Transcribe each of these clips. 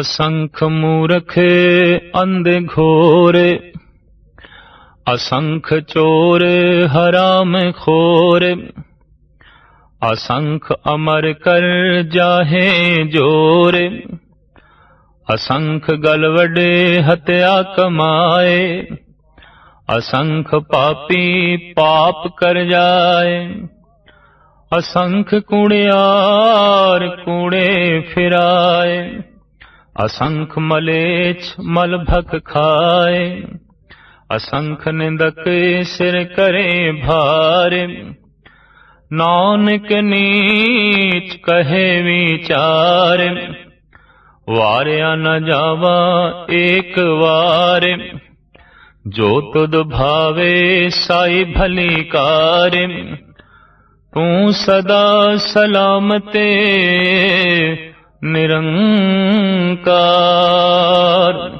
ਅਸੰਖ ਮੂਰਖ ਅੰਧ ਘੋਰ, ਅਸੰਖ ਚੋਰ ਹਰਾਮ ਖੋਰ, ਅਸੰਖ ਅਮਰ ਕਰ ਜਾਹੇ ਜੋਰ, ਅਸੰਖ ਗਲਵੜੇ ਹਤਿਆ ਕਮਾਏ, ਅਸੰਖ ਪਾਪੀ ਪਾਪ ਕਰ ਜਾਏ, ਅਸੰਖ ਕੁੜਿਆਰ ਕੁੜੇ ਫਿਰਾਏ। ਅਸੰਖ ਮਲੇਛ ਮਲ ਭਕ ਖਾਏ, ਅਸੰਖ ਨਿੰਦਕ ਸਿਰ ਕਰੇ ਭਾਰ। ਨਾਨਕ ਨੀਚ ਕਹੇ ਵਿਚਾਰ, ਵਾਰਿਆ ਨ ਜਾਵਾ ਏਕ ਵਾਰ। ਜੋ ਤੁਧ ਭਾਵੇ ਸਾਈ ਭਲੀ ਕਾਰ, ਤੂੰ ਸਦਾ ਸਲਾਮਤੇ ਨਿਰੰਕਾਰ।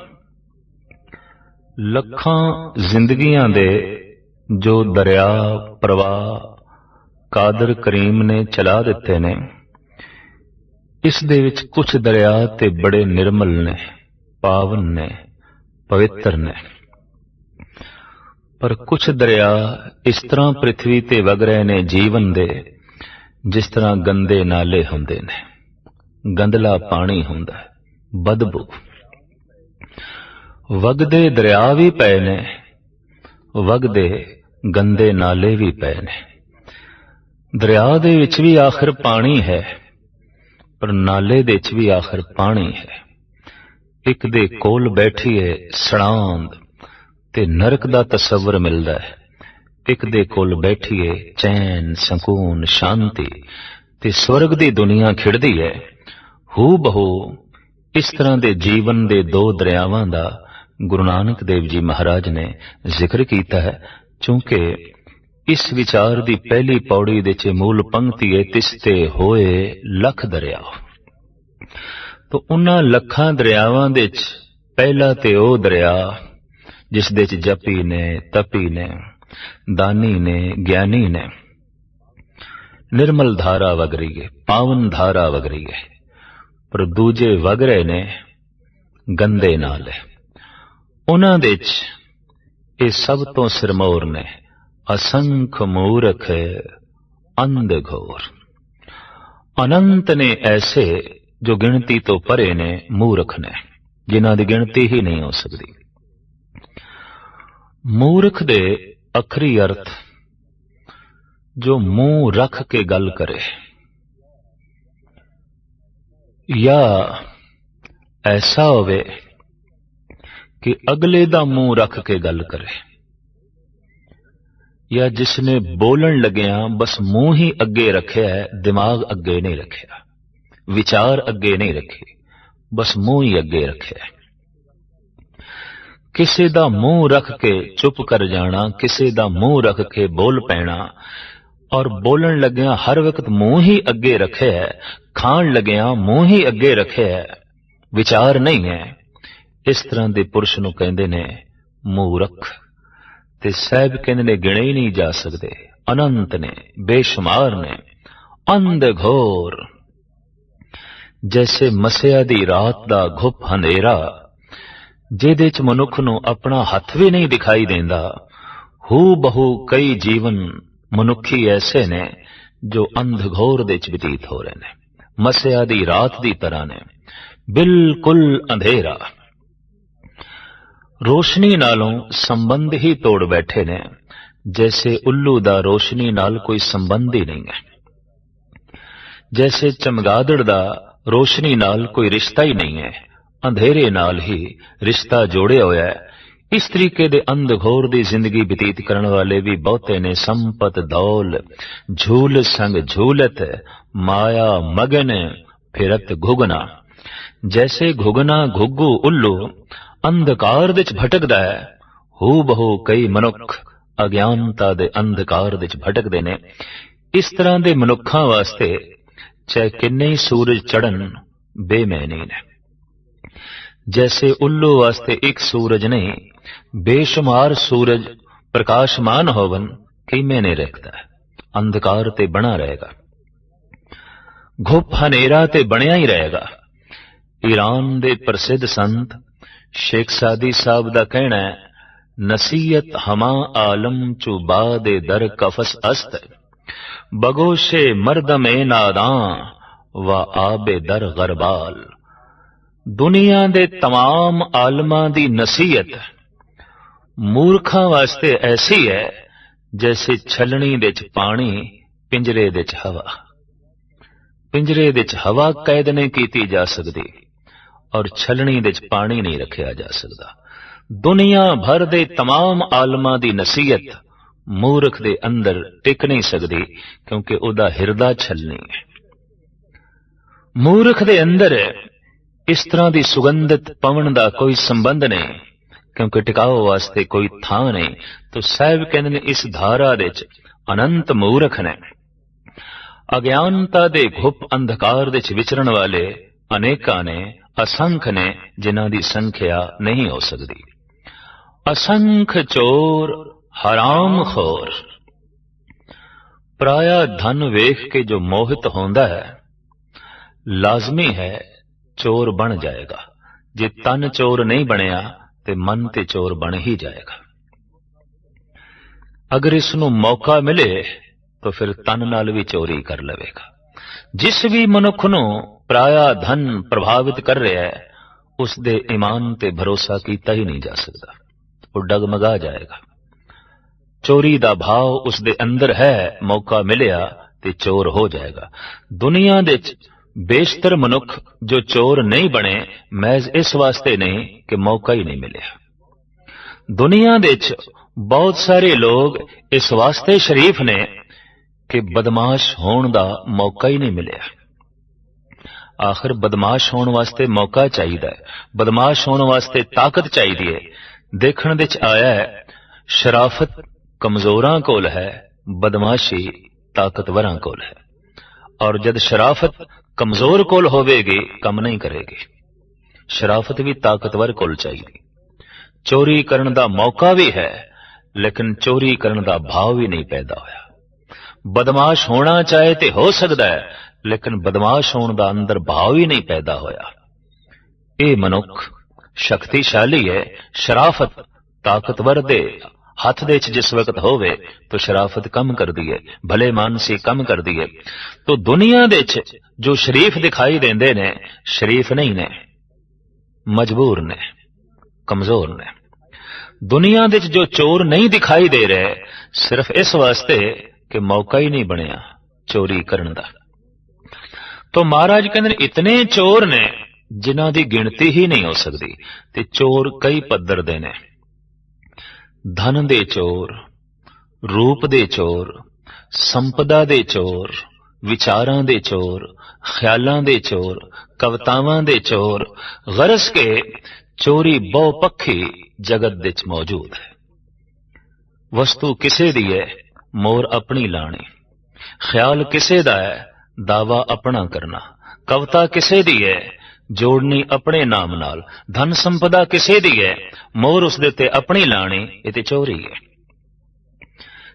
ਲੱਖਾਂ ਜ਼ਿੰਦਗੀਆਂ ਦੇ ਜੋ ਦਰਿਆ, ਪ੍ਰਵਾਹ, ਕਾਦਰ ਕਰੀਮ ਨੇ ਚਲਾ ਦਿੱਤੇ ਨੇ, ਇਸ ਦੇ ਵਿੱਚ ਕੁਝ ਦਰਿਆ ਤੇ ਬੜੇ ਨਿਰਮਲ ਨੇ, ਪਾਵਨ ਨੇ, ਪਵਿੱਤਰ ਨੇ। ਪਰ ਕੁਝ ਦਰਿਆ ਇਸ ਤਰ੍ਹਾਂ ਪ੍ਰithvi ਤੇ ਵਗ ਰਹੇ ਨੇ ਜੀਵਨ ਦੇ, ਜਿਸ ਤਰ੍ਹਾਂ ਗੰਦੇ ਨਾਲੇ ਹੁੰਦੇ ਨੇ। ਗੰਦਲਾ ਪਾਣੀ ਹੁੰਦਾ ਹੈ, ਬਦਬੂ। ਵਗਦੇ ਦਰਿਆ ਵੀ ਪਏ ਨੇ, ਵਗਦੇ ਗੰਦੇ ਨਾਲੇ ਵੀ ਪਏ ਨੇ। ਦਰਿਆ ਦੇ ਵਿੱਚ ਵੀ ਆਖਰ ਪਾਣੀ ਹੈ, ਪਰ ਨਾਲੇ ਦੇ ਵਿੱਚ ਵੀ ਆਖਰ ਪਾਣੀ ਹੈ। ਇੱਕ ਦੇ ਕੋਲ ਬੈਠੀਏ ਸੜਾਂਦ ਤੇ ਨਰਕ ਦਾ ਤਸਵਰ ਮਿਲਦਾ ਹੈ। ਇੱਕ ਦੇ ਕੋਲ ਬੈਠੀਏ ਚੈਨ, ਸਕੂਨ, ਸ਼ਾਂਤੀ ਤੇ ਸਵਰਗ ਦੀ ਦੁਨੀਆ ਖਿੜਦੀ ਹੈ। ਹੂ ਬਹੂ ਇਸ ਤਰ੍ਹਾਂ ਦੇ ਜੀਵਨ ਦੇ ਦੋ ਦਰਿਆਵਾਂ ਦਾ ਗੁਰੂ ਨਾਨਕ ਦੇਵ ਜੀ ਮਹਾਰਾਜ ਨੇ ਜ਼ਿਕਰ ਕੀਤਾ ਹੈ, ਕਿਉਂਕਿ ਇਸ ਵਿਚਾਰ ਦੀ ਪਹਿਲੀ ਪੌੜੀ ਦੇ ਚ ਮੂਲ ਪੰਕਤੀ ਹੈ ਤਿਸਤੇ ਹੋਏ ਲੱਖ ਦਰਿਆ। ਤੋਂ ਉਹਨਾਂ ਲੱਖਾਂ ਦਰਿਆਵਾਂ ਦੇ ਚ ਪਹਿਲਾ ਤੇ ਉਹ ਦਰਿਆ, ਜਿਸ ਦੇ ਚ ਜਪੀ ਨੇ, ਤਪੀ ਨੇ, ਦਾਨੀ ਨੇ, ਗਿਆਨੀ ਨੇ, ਨਿਰਮਲ ਧਾਰਾ ਵਗ ਰਹੀ ਹੈ, ਪਾਵਨ ਧਾਰਾ ਵਗ ਰਹੀ ਹੈ। ਪਰ ਦੂਜੇ ਵਗ ਰਹੇ ਨੇ, ਗੰਦੇ ਨਾਲ। ਉਹਨਾਂ ਦੇ ਚ ਇਹ ਸਭ ਤੋਂ ਸਿਰਮੌਰ ਨੇ, ਅਸੰਖ ਮੂਰਖ ਅੰਧ ਘੋਰ ਅਨੰਤ ਨੇ ਐਸੇ ਜੋ ਗਿਣਤੀ ਤੋਂ ਪਰੇ ਨੇ, ਮੂਰਖ ਨੇ, ਜਿਨ੍ਹਾਂ ਦੀ ਗਿਣਤੀ ਹੀ ਨਹੀਂ ਹੋ ਸਕਦੀ। ਮੂਰਖ ਦੇ ਅਖਰੀ ਅਰਥ, ਜੋ ਮੂੰਹ ਰੱਖ ਕੇ ਗੱਲ ਕਰੇ ਜਾਂ ਐਸਾ ਹੋਵੇ ਕਿ ਅਗਲੇ ਦਾ ਮੂੰਹ ਰੱਖ ਕੇ ਗੱਲ ਕਰੇ। ਜਾਂ ਜਿਸ ਨੇ ਬੋਲਣ ਲੱਗਿਆ ਬਸ ਮੂੰਹ ਹੀ ਅੱਗੇ ਰੱਖਿਆ ਹੈ ਦਿਮਾਗ ਅੱਗੇ ਨਹੀਂ ਰੱਖਿਆ, ਵਿਚਾਰ ਅੱਗੇ ਨਹੀਂ ਰੱਖੇ, ਬਸ ਮੂੰਹ ਹੀ ਅੱਗੇ ਰੱਖਿਆ। ਕਿਸੇ ਦਾ ਮੂੰਹ ਰੱਖ ਕੇ ਚੁੱਪ ਕਰ ਜਾਣਾ, ਕਿਸੇ ਦਾ ਮੂੰਹ ਰੱਖ ਕੇ ਬੋਲ ਪੈਣਾ ਔਰ ਬੋਲਣ ਲੱਗਿਆਂ ਹਰ ਵਕਤ ਮੂੰਹ ਹੀ ਅੱਗੇ ਰੱਖਿਆ ਹੈ, ਖਾਣ ਲੱਗਿਆਂ ਮੂੰਹ ਹੀ ਅੱਗੇ ਰੱਖਿਆ ਹੈ, ਵਿਚਾਰ ਨਹੀਂ ਹੈ। ਇਸ ਤਰ੍ਹਾਂ ਦੇ ਪੁਰਸ਼ ਨੂੰ ਕਹਿੰਦੇ ਨੇ, ਮੂਰਖ, ਤੇ ਸਹਿਬ ਕਹਿੰਦੇ ਨੇ, ਗਿਣੇ ਹੀ ਨਹੀਂ ਜਾ ਸਕਦੇ, ਅਨੰਤ ਨੇ, ਬੇਸ਼ੁਮਾਰ ਨੇ ਅੰਧ ਘੋਰ ਜੈਸੇ ਮਸਿਆ ਦੀ ਰਾਤ ਦਾ ਘੁੱਪ ਹਨੇਰਾ, ਜਿਹਦੇ ਚ ਮਨੁੱਖ ਨੂੰ ਆਪਣਾ ਹੱਥ ਵੀ ਨਹੀਂ ਦਿਖਾਈ ਦਿੰਦਾ ਹੂ ਬਹੂ ਕਈ ਜੀਵਨ ਮਨੁੱਖੀ ਐਸੇ ਨੇ ਜੋ ਅੰਧਘੋਰ ਦੇ ਚ ਬਤੀਤ ਹੋ ਰਹੇ ਨੇ, ਮਸਿਆ ਦੀ ਰਾਤ ਦੀ ਤਰ੍ਹਾਂ ਨੇ, ਬਿਲਕੁਲ ਅੰਧੇਰਾ। ਰੋਸ਼ਨੀ ਨਾਲੋਂ ਸੰਬੰਧ ਹੀ ਤੋੜ ਬੈਠੇ ਨੇ, ਜੈਸੇ ਉੱਲੂ ਦਾ ਰੋਸ਼ਨੀ ਨਾਲ ਕੋਈ ਸੰਬੰਧ ਹੀ ਨਹੀਂ ਹੈ। ਜੈਸੇ ਚਮਗਾਦੜ ਦਾ ਰੋਸ਼ਨੀ ਨਾਲ ਕੋਈ ਰਿਸ਼ਤਾ ਹੀ ਨਹੀਂ ਹੈ, ਅੰਧੇਰੇ ਨਾਲ ਹੀ ਰਿਸ਼ਤਾ ਜੋੜਿਆ ਹੋਇਆ ਹੈ ਇਸ ਤਰੀਕੇ ਦੇ ਅੰਧਘੋਰ ਦੀ ਜ਼ਿੰਦਗੀ ਬਤੀਤ ਕਰਨ ਵਾਲੇ ਵੀ ਬਹੁਤੇ ਨੇ ਸੰਪਤ ਦੌਲ। ਝੂਲ ਸੰਗ ਝੂਲਤ, ਮਾਇਆ ਮਗਨ ਫਿਰਤ ਘੁਗਨਾ। ਜੈਸੇ ਘੁਗਨਾ ਘੁੱਗੂ ਉੱਲੂ, ਅੰਧਕਾਰ ਵਿੱਚ ਭਟਕਦਾ ਹੈ। ਹੂ ਬਹੂ ਕਈ ਮਨੁੱਖ ਅਗਿਆਨਤਾ ਦੇ ਅੰਧਕਾਰ ਵਿੱਚ ਭਟਕਦੇ ਨੇ। ਇਸ ਤਰ੍ਹਾਂ ਦੇ ਮਨੁੱਖਾਂ ਵਾਸਤੇ, ਚਾਹੇ ਕਿੰਨੇ ਹੀ ਸੂਰਜ ਚੜਨ ਬੇਮੈਨੀ ਨੇ। ਜੈਸੇ ਉੱਲੂ ਵਾਸਤੇ ਇੱਕ ਸੂਰਜ ਨਹੀਂ ਬੇਸ਼ੁਮਾਰ ਸੂਰਜ ਪ੍ਰਕਾਸ਼ਮਾਨ ਹੋਵਨ ਕਿਵੇਂ ਨਹੀਂ ਰੱਖਦਾ ਅੰਧਕਾਰ ਤੇ ਬਣਾ ਰਹੇਗਾ ਘੁੱਪ ਹਨੇਰਾ ਤੇ ਬਣਿਆ ਹੀ ਰਹੇਗਾ ਈਰਾਨ ਦੇ ਪ੍ਰਸਿੱਧ ਸੰਤ ਸ਼ੇਖ ਸਾਦੀ ਸਾਹਿਬ ਦਾ ਕਹਿਣਾ ਹੈ ਨਸੀਹਤ ਹਮਾ ਆਲਮ ਚੁ ਬਾਦੇ ਦਰ ਕਫਸ ਅਸਤ ਬਗੋਸ਼ੇ ਮਰਦਮੇ ਨਾਦਾਂ व ਆਬੇ ਦਰ ਗਰਬਾਲ ਦੁਨੀਆ ਦੇ तमाम ਆਲਮਾਂ ਦੀ ਨਸੀਹਤ ਮੂਰਖਾਂ ਵਾਸਤੇ ਐਸੀ ਹੈ ਜੈਸੇ ਛਲਣੀ ਦੇ ਚ ਪਾਣੀ ਪਿੰਜਰੇ ਦੇ ਚ ਹਵਾ ਪਿੰਜਰੇ ਦੇ ਚ ਹਵਾ ਕੈਦ ਨਹੀਂ ਕੀਤੀ ਜਾ ਸਕਦੀ ਔਰ ਛਲਣੀ ਦੇ ਚ ਪਾਣੀ ਨਹੀਂ ਰੱਖਿਆ ਜਾ ਸਕਦਾ ਦੁਨੀਆ ਭਰ ਦੇ तमाम ਆਲਮਾਂ ਦੀ ਨਸੀਹਤ ਮੂਰਖ ਦੇ ਅੰਦਰ ਟਿਕ ਨਹੀਂ ਸਕਦੀ ਕਿਉਂਕਿ ਉਹਦਾ ਹਿਰਦਾ ਛਲਣੀ ਹੈ ਮੂਰਖ ਦੇ ਅੰਦਰ ਇਸ ਤਰ੍ਹਾਂ ਦੀ ਸੁਗੰਧਤ ਪਵਨ ਦਾ ਕੋਈ ਸੰਬੰਧ ਨਹੀਂ, ਕਿਉਂਕਿ ਟਿਕਾਓ ਵਾਸਤੇ ਕੋਈ ਥਾਂ ਨਹੀਂ, ਤੋ ਸਾਹਿਬ ਕਹਿੰਦੇ ਨੇ ਇਸ ਧਾਰਾ ਦੇ ਚ ਅਨੰਤ ਮੂਰਖ ਨੇ। ਅਗਿਆਨਤਾ ਦੇ ਘੁੱਪ ਅੰਧਕਾਰ ਦੇ ਚ ਵਿਚਰਨ ਵਾਲੇ ਅਨੇਕਾਂ ਨੇ, ਅਸੰਖ ਨੇ, ਜਿਨ੍ਹਾਂ ਦੀ ਸੰਖਿਆ ਨਹੀਂ ਹੋ ਸਕਦੀ। ਅਸੰਖ ਚੋਰ, ਹਰਾਮ ਖੋਰ। ਪ੍ਰਾਇਆ ਧਨ ਵੇਖ ਕੇ ਜੋ ਮੋਹਿਤ ਹੁੰਦਾ ਹੈ, ਲਾਜ਼ਮੀ ਹੈ ਚੋਰ ਬਣ ਜਾਏਗਾ। ਜੇ ਤਨ ਚੋਰ ਨਹੀਂ ਬਣਿਆ, ਤੇ ਮਨ ਤੇ ਚੋਰ ਬਣ ਹੀ ਜਾਏਗਾ। ਅਗਰ ਇਸ ਨੂੰ ਮੌਕਾ ਮਿਲੇ, ਤਾਂ ਫਿਰ ਤਨ ਨਾਲ ਵੀ ਚੋਰੀ ਕਰ ਲਵੇਗਾ। ਜਿਸ ਵੀ ਮਨੁੱਖ ਨੂੰ ਪ੍ਰਾਇਆ ਧਨ ਪ੍ਰਭਾਵਿਤ ਕਰ ਰਿਹਾ ਹੈ, ਉਸ ਦੇ ਈਮਾਨ ਤੇ ਭਰੋਸਾ ਕੀਤਾ ਹੀ ਨਹੀਂ ਜਾ ਸਕਦਾ। ਉਹ ਡਗਮਗਾ ਜਾਏਗਾ। ਚੋਰੀ ਦਾ ਭਾਵ ਉਸ ਦੇ ਅੰਦਰ ਹੈ, ਮੌਕਾ ਮਿਲਿਆ ਤੇ ਚੋਰ ਹੋ ਜਾਏਗਾ। ਦੁਨੀਆ ਦੇ ਚ ਬੇਸ਼ਤਰ ਮਨੁੱਖ ਜੋ ਚੋਰ ਨਹੀਂ ਬਣੇ, ਮਹਿਜ਼ ਇਸ ਵਾਸਤੇ ਨਹੀਂ ਕਿ ਮੌਕਾ ਹੀ ਨਹੀਂ ਮਿਲਿਆ। ਦੁਨੀਆ ਦੇ ਚ ਬਹੁਤ ਸਾਰੇ ਲੋਕ ਇਸ ਵਾਸਤੇ ਸ਼ਰੀਫ ਨੇ ਕਿ ਬਦਮਾਸ਼ ਹੋਣ ਦਾ ਮੌਕਾ ਹੀ ਨਹੀਂ ਮਿਲਿਆ। ਆਖਰ ਬਦਮਾਸ਼ ਹੋਣ ਵਾਸਤੇ ਮੌਕਾ ਚਾਹੀਦਾ ਹੈ। ਬਦਮਾਸ਼ ਹੋਣ ਵਾਸਤੇ ਤਾਕਤ ਚਾਹੀਦੀ ਹੈ। ਦੇਖਣ ਦੇ ਚ ਆਇਆ ਹੈ, ਸ਼ਰਾਫਤ ਕਮਜ਼ੋਰਾਂ ਕੋਲ ਹੈ, ਬਦਮਾਸ਼ੀ ਤਾਕਤਵਰਾਂ ਕੋਲ ਹੈ। ਔਰ ਜਦ ਸ਼ਰਾਫਤ ਕਮਜ਼ੋਰ ਕੋਲ ਹੋਵੇਗੀ, ਕੰਮ ਨਹੀਂ ਕਰੇਗੀ। ਸ਼ਰਾਫਤ ਵੀ ਤਾਕਤਵਰ ਕੋਲ ਚਾਹੀਦੀ। ਚੋਰੀ ਕਰਨ ਦਾ ਮੌਕਾ ਵੀ ਹੈ, ਲੇਕਿਨ ਚੋਰੀ ਕਰਨ ਦਾ ਭਾਵ ਵੀ ਨਹੀਂ ਪੈਦਾ ਹੋਇਆ। ਬਦਮਾਸ਼ ਹੋਣਾ ਚਾਹੇ ਤੇ ਹੋ ਸਕਦਾ ਹੈ, ਲੇਕਿਨ ਬਦਮਾਸ਼ ਹੋਣ ਦਾ ਅੰਦਰ ਭਾਵ ਹੀ ਨਹੀਂ ਪੈਦਾ ਹੋਇਆ। ਇਹ ਮਨੁੱਖ ਸ਼ਕਤੀਸ਼ਾਲੀ ਹੈ, ਸ਼ਰਾਫਤ ਤਾਕਤਵਰ ਦੇ ਹੱਥ ਦੇ ਵਿੱਚ ਜਿਸ ਵਕਤ ਹੋਵੇ ਤਾਂ ਸ਼ਰਾਫਤ ਕੰਮ ਕਰਦੀ ਹੈ ਭਲੇ ਮਾਨਸੀ ਕੰਮ ਕਰਦੀ ਹੈ ਤਾਂ ਦੁਨੀਆ ਦੇ ਵਿੱਚ ਜੋ ਸ਼ਰੀਫ ਦਿਖਾਈ ਦਿੰਦੇ ਨੇ, ਸ਼ਰੀਫ ਨਹੀਂ ਨੇ, ਮਜਬੂਰ ਨੇ, ਕਮਜ਼ੋਰ ਨੇ। ਦੁਨੀਆ ਦੇ ਵਿੱਚ ਜੋ ਚੋਰ ਨਹੀਂ ਦਿਖਾਈ ਦੇ ਰਹੇ, ਸਿਰਫ ਇਸ ਵਾਸਤੇ ਕਿ ਮੌਕਾ ਹੀ ਨਹੀਂ ਬਣਿਆ ਚੋਰੀ ਕਰਨ ਦਾ। ਤਾਂ ਮਹਾਰਾਜ ਕਹਿੰਦੇ ਨੇ, ਇਤਨੇ ਚੋਰ ਨੇ ਜਿਨ੍ਹਾਂ ਦੀ ਗਿਣਤੀ ਹੀ ਨਹੀਂ ਹੋ ਸਕਦੀ, ਤੇ ਚੋਰ ਕਈ ਪੱਧਰ ਦੇ ਨੇ। ਧਨ ਦੇ ਚੋਰ, ਰੂਪ ਦੇ ਚੋਰ, ਸੰਪਦਾ ਦੇ ਚੋਰ, ਵਿਚਾਰਾਂ ਦੇ ਚੋਰ, ਖਿਆਲਾਂ ਦੇ ਚੋਰ, ਕਵਤਾਵਾਂ ਦੇ ਚੋਰ ਗਰਜ਼ ਕੇ ਚੋਰੀ ਬਹੁਪੱਖੀ ਜਗਤ ਵਿੱਚ ਮੌਜੂਦ ਹੈ। ਵਸਤੂ ਕਿਸੇ ਦੀ ਹੈ ਮੋਰ ਆਪਣੀ ਲਾਣੀ। ਖਿਆਲ ਕਿਸੇ ਦਾ ਹੈ ਦਾਵਾ ਆਪਣਾ ਕਰਨਾ। ਕਵਤਾ ਕਿਸੇ ਦੀ ਹੈ ਜੋੜਨੀ ਆਪਣੇ ਨਾਮ ਨਾਲ। ਧਨ ਸੰਪਦਾ ਕਿਸੇ ਦੀ ਹੈ ਮੋਰ ਉਸ ਦੇ ਉੱਤੇ ਆਪਣੀ ਲਾਣੀ, ਇਹ ਤੇ ਚੋਰੀ ਹੈ।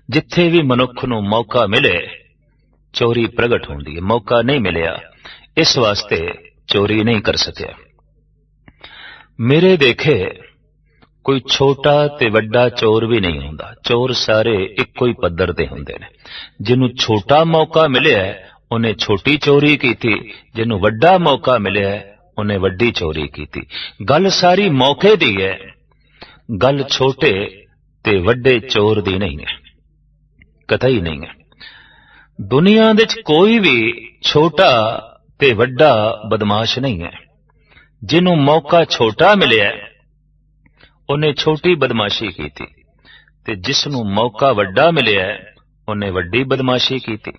ਜਿੱਥੇ ਵੀ ਮਨੁੱਖ ਨੂੰ ਮੌਕਾ ਮਿਲੇ, ਚੋਰੀ ਪ੍ਰਗਟ ਹੁੰਦੀ ਹੈ। ਮੌਕਾ ਨਹੀਂ ਮਿਲਿਆ, ਇਸ ਵਾਸਤੇ ਚੋਰੀ ਨਹੀਂ ਕਰ ਸਕਿਆ। ਮੇਰੇ ਦੇਖੇ, ਕੋਈ ਛੋਟਾ ਤੇ ਵੱਡਾ ਚੋਰ ਵੀ ਨਹੀਂ ਹੁੰਦਾ। ਚੋਰ ਸਾਰੇ ਇੱਕੋ ਹੀ ਪੱਧਰ ਤੇ ਹੁੰਦੇ ਨੇ। ਜਿਹਨੂੰ ਛੋਟਾ ਮੌਕਾ ਮਿਲਿਆ, ਉਹਨੇ ਛੋਟੀ ਚੋਰੀ ਕੀਤੀ। ਜਿਹਨੂੰ ਵੱਡਾ ਮੌਕਾ ਮਿਲਿਆ ਉਹਨੇ ਵੱਡੀ ਚੋਰੀ ਕੀਤੀ। ਗੱਲ ਸਾਰੀ ਮੌਕੇ ਦੀ ਹੈ। ਗੱਲ ਛੋਟੇ ਤੇ ਵੱਡੇ ਚੋਰ ਦੀ ਨਹੀਂ ਹੈ। ਕਥਈ ਨਹੀਂ ਹੈ। ਦੁਨੀਆ ਦੇ ਵਿੱਚ ਕੋਈ ਵੀ ਛੋਟਾ ਤੇ ਵੱਡਾ ਬਦਮਾਸ਼ ਨਹੀਂ ਹੈ। ਜਿਹਨੂੰ ਮੌਕਾ ਛੋਟਾ ਮਿਲਿਆ, ਉਹਨੇ ਛੋਟੀ ਬਦਮਾਸ਼ੀ ਕੀਤੀ। ਤੇ ਜਿਸ ਨੂੰ ਮੌਕਾ ਵੱਡਾ ਮਿਲਿਆ, ਉਹਨੇ ਵੱਡੀ ਬਦਮਾਸ਼ੀ ਕੀਤੀ।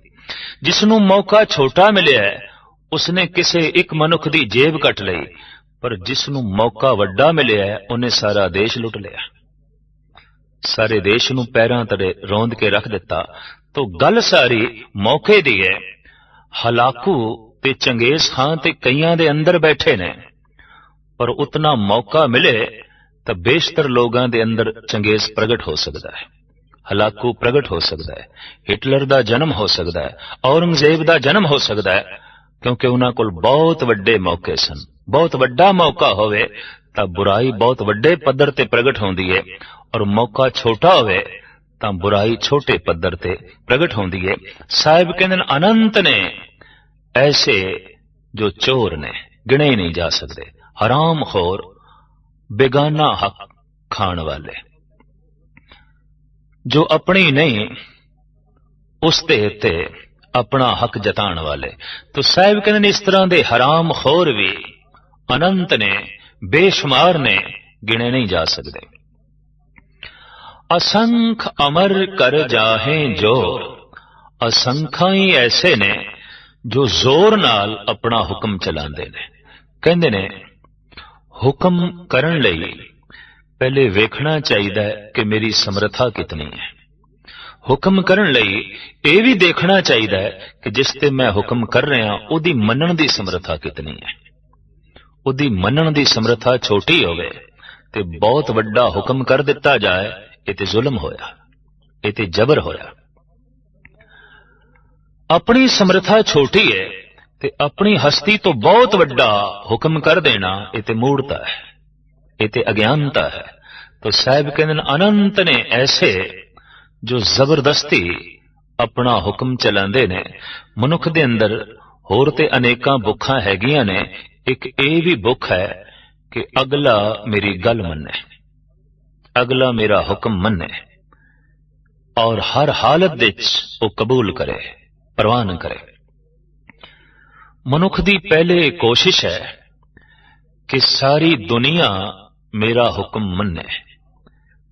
ਜਿਸ ਨੂੰ ਮੌਕਾ ਛੋਟਾ ਮਿਲਿਆ ਉਸਨੇ ਕਿਸੇ ਇੱਕ ਮਨੁੱਖ ਦੀ ਜੇਬ ਕੱਟ ਲਈ, ਪਰ ਜਿਸ ਨੂੰ ਮੌਕਾ ਵੱਡਾ ਮਿਲਿਆ, ਉਹਨੇ ਸਾਰਾ ਦੇਸ਼ ਲੁੱਟ ਲਿਆ। ਸਾਰੇ ਦੇਸ਼ ਨੂੰ ਪੈਰਾਂ ਤਲੇ ਰੋਂਦ ਕੇ ਰੱਖ ਦਿੱਤਾ। ਤੋਂ ਗੱਲ ਸਾਰੀ ਮੌਕੇ ਦੀ ਹੈ। ਹਲਾਕੂ ਤੇ ਚੰਗੇਜ਼ ਖਾਨ ਤੇ ਕਈਆਂ ਦੇ ਅੰਦਰ ਬੈਠੇ ਨੇ। ਪਰ ਉਤਨਾ ਮੌਕਾ ਮਿਲੇ, ਤਾਂ ਬੇਸ਼ਤਰ ਲੋਕਾਂ ਦੇ ਅੰਦਰ ਚੰਗੇਜ਼ ਪ੍ਰਗਟ ਹੋ ਸਕਦਾ ਹੈ। ਹਲਾਕੂ ਪ੍ਰਗਟ ਹੋ ਸਕਦਾ ਹੈ। ਹਿਟਲਰ ਦਾ ਜਨਮ ਹੋ ਸਕਦਾ ਹੈ। ਔਰੰਗਜ਼ੇਬ ਦਾ ਜਨਮ ਹੋ ਸਕਦਾ ਹੈ। ਕਿਉਂਕਿ ਉਹਨਾਂ ਕੋਲ ਬਹੁਤ ਵੱਡੇ ਮੌਕੇ ਸਨ। ਬਹੁਤ ਵੱਡਾ ਮੌਕਾ ਹੋਵੇ ਤਾਂ ਬੁਰਾਈ ਬਹੁਤ ਵੱਡੇ ਪੱਧਰ ਤੇ ਪ੍ਰਗਟ ਹੁੰਦੀ ਹੈ ਔਰ ਮੌਕਾ ਛੋਟਾ ਹੋਵੇ ਤਾਂ ਬੁਰਾਈ ਛੋਟੇ ਪੱਧਰ ਤੇ ਪ੍ਰਗਟ ਹੁੰਦੀ ਹੈ ਸਾਹਿਬ ਕਹਿੰਦੇ ਨੇ, ਅਨੰਤ ਨੇ ਐਸੇ ਜੋ ਚੋਰ ਨੇ, ਗਿਣੇ ਨਹੀਂ ਜਾ ਸਕਦੇ। ਹਰਾਮ ਖੋਰ, ਬੇਗਾਨਾ ਹੱਕ ਖਾਣ ਵਾਲੇ। ਜੋ ਆਪਣੀ ਨਹੀਂ, ਉਸ ਤੇ ਤੇ ਆਪਣਾ ਹੱਕ ਜਤਾਉਣ ਵਾਲੇ। ਤੋ ਸਾਹਿਬ ਕਹਿੰਦੇ ਨੇ ਇਸ ਤਰ੍ਹਾਂ ਦੇ ਹਰਾਮ ਖੋਰ ਵੀ ਅਨੰਤ ਨੇ, ਬੇਸ਼ੁਮਾਰ ਨੇ, ਗਿਣੇ ਨਹੀਂ ਜਾ ਸਕਦੇ। ਅਸੰਖ ਅਮਰ ਕਰ ਜਾਹੇ ਜੋਰ, ਅਸੰਖਾਂ ਹੀ ਐਸੇ ਨੇ ਜੋ ਜ਼ੋਰ ਨਾਲ ਆਪਣਾ ਹੁਕਮ ਚਲਾਉਂਦੇ ਨੇ। ਕਹਿੰਦੇ ਨੇ, ਹੁਕਮ ਕਰਨ ਲਈ ਪਹਿਲੇ ਵੇਖਣਾ ਚਾਹੀਦਾ ਹੈ ਕਿ ਮੇਰੀ ਸਮਰੱਥਾ ਕਿਤਨੀ ਹੈ। ਹੁਕਮ ਕਰਨ ਲਈ ਇਹ ਵੀ ਦੇਖਣਾ ਚਾਹੀਦਾ ਹੈ ਕਿ ਜਿਸ ਤੇ ਮੈਂ ਹੁਕਮ ਕਰ ਰਿਹਾ, ਉਹਦੀ ਮੰਨਣ ਦੀ ਸਮਰੱਥਾ ਕਿਤਨੀ ਹੈ। ਉਹਦੀ ਮੰਨਣ ਦੀ ਸਮਰੱਥਾ ਛੋਟੀ ਹੋਵੇ ਤੇ ਬਹੁਤ ਵੱਡਾ ਹੁਕਮ ਕਰ ਦਿੱਤਾ ਜਾਏ, ਇਹ ਤੇ ਜ਼ੁਲਮ ਹੋਇਆ, ਇਹ ਤੇ ਜ਼ਬਰ ਹੋਇਆ। ਆਪਣੀ ਸਮਰੱਥਾ ਛੋਟੀ ਹੈ ਤੇ ਆਪਣੀ ਹਸਤੀ ਤੋਂ ਬਹੁਤ ਵੱਡਾ ਹੁਕਮ ਕਰ ਦੇਣਾ, ਇਹ ਤੇ ਮੂੜਤਾ ਹੈ, ਇਹ ਤੇ ਅਗਿਆਨਤਾ ਹੈ। ਤੋ ਸਾਹਿਬ ਕਹਿੰਦੇ ਨੇ, ਅਨੰਤ ਨੇ ਐਸੇ ਜੋ ਜ਼ਬਰਦਸਤੀ ਆਪਣਾ ਹੁਕਮ ਚਲਾਉਂਦੇ ਨੇ, ਮਨੁੱਖ ਦੇ ਅੰਦਰ ਹੋਰ ਤੇ ਅਨੇਕਾਂ ਭੁੱਖਾਂ ਹੈਗੀਆਂ ਨੇ, ਇੱਕ ਇਹ ਵੀ ਭੁੱਖ ਹੈ ਕਿ ਅਗਲਾ ਮੇਰੀ ਗੱਲ ਮੰਨੇ, ਅਗਲਾ ਮੇਰਾ ਹੁਕਮ ਮੰਨੇ, ਔਰ ਹਰ ਹਾਲਤ ਵਿੱਚ ਉਹ ਕਬੂਲ ਕਰੇ ਪਰਵਾਹ ਨਾ ਕਰੇ। ਮਨੁੱਖ ਦੀ ਪਹਿਲੇ ਕੋਸ਼ਿਸ਼ ਹੈ ਕਿ ਸਾਰੀ ਦੁਨੀਆ ਮੇਰਾ ਹੁਕਮ ਮੰਨੇ।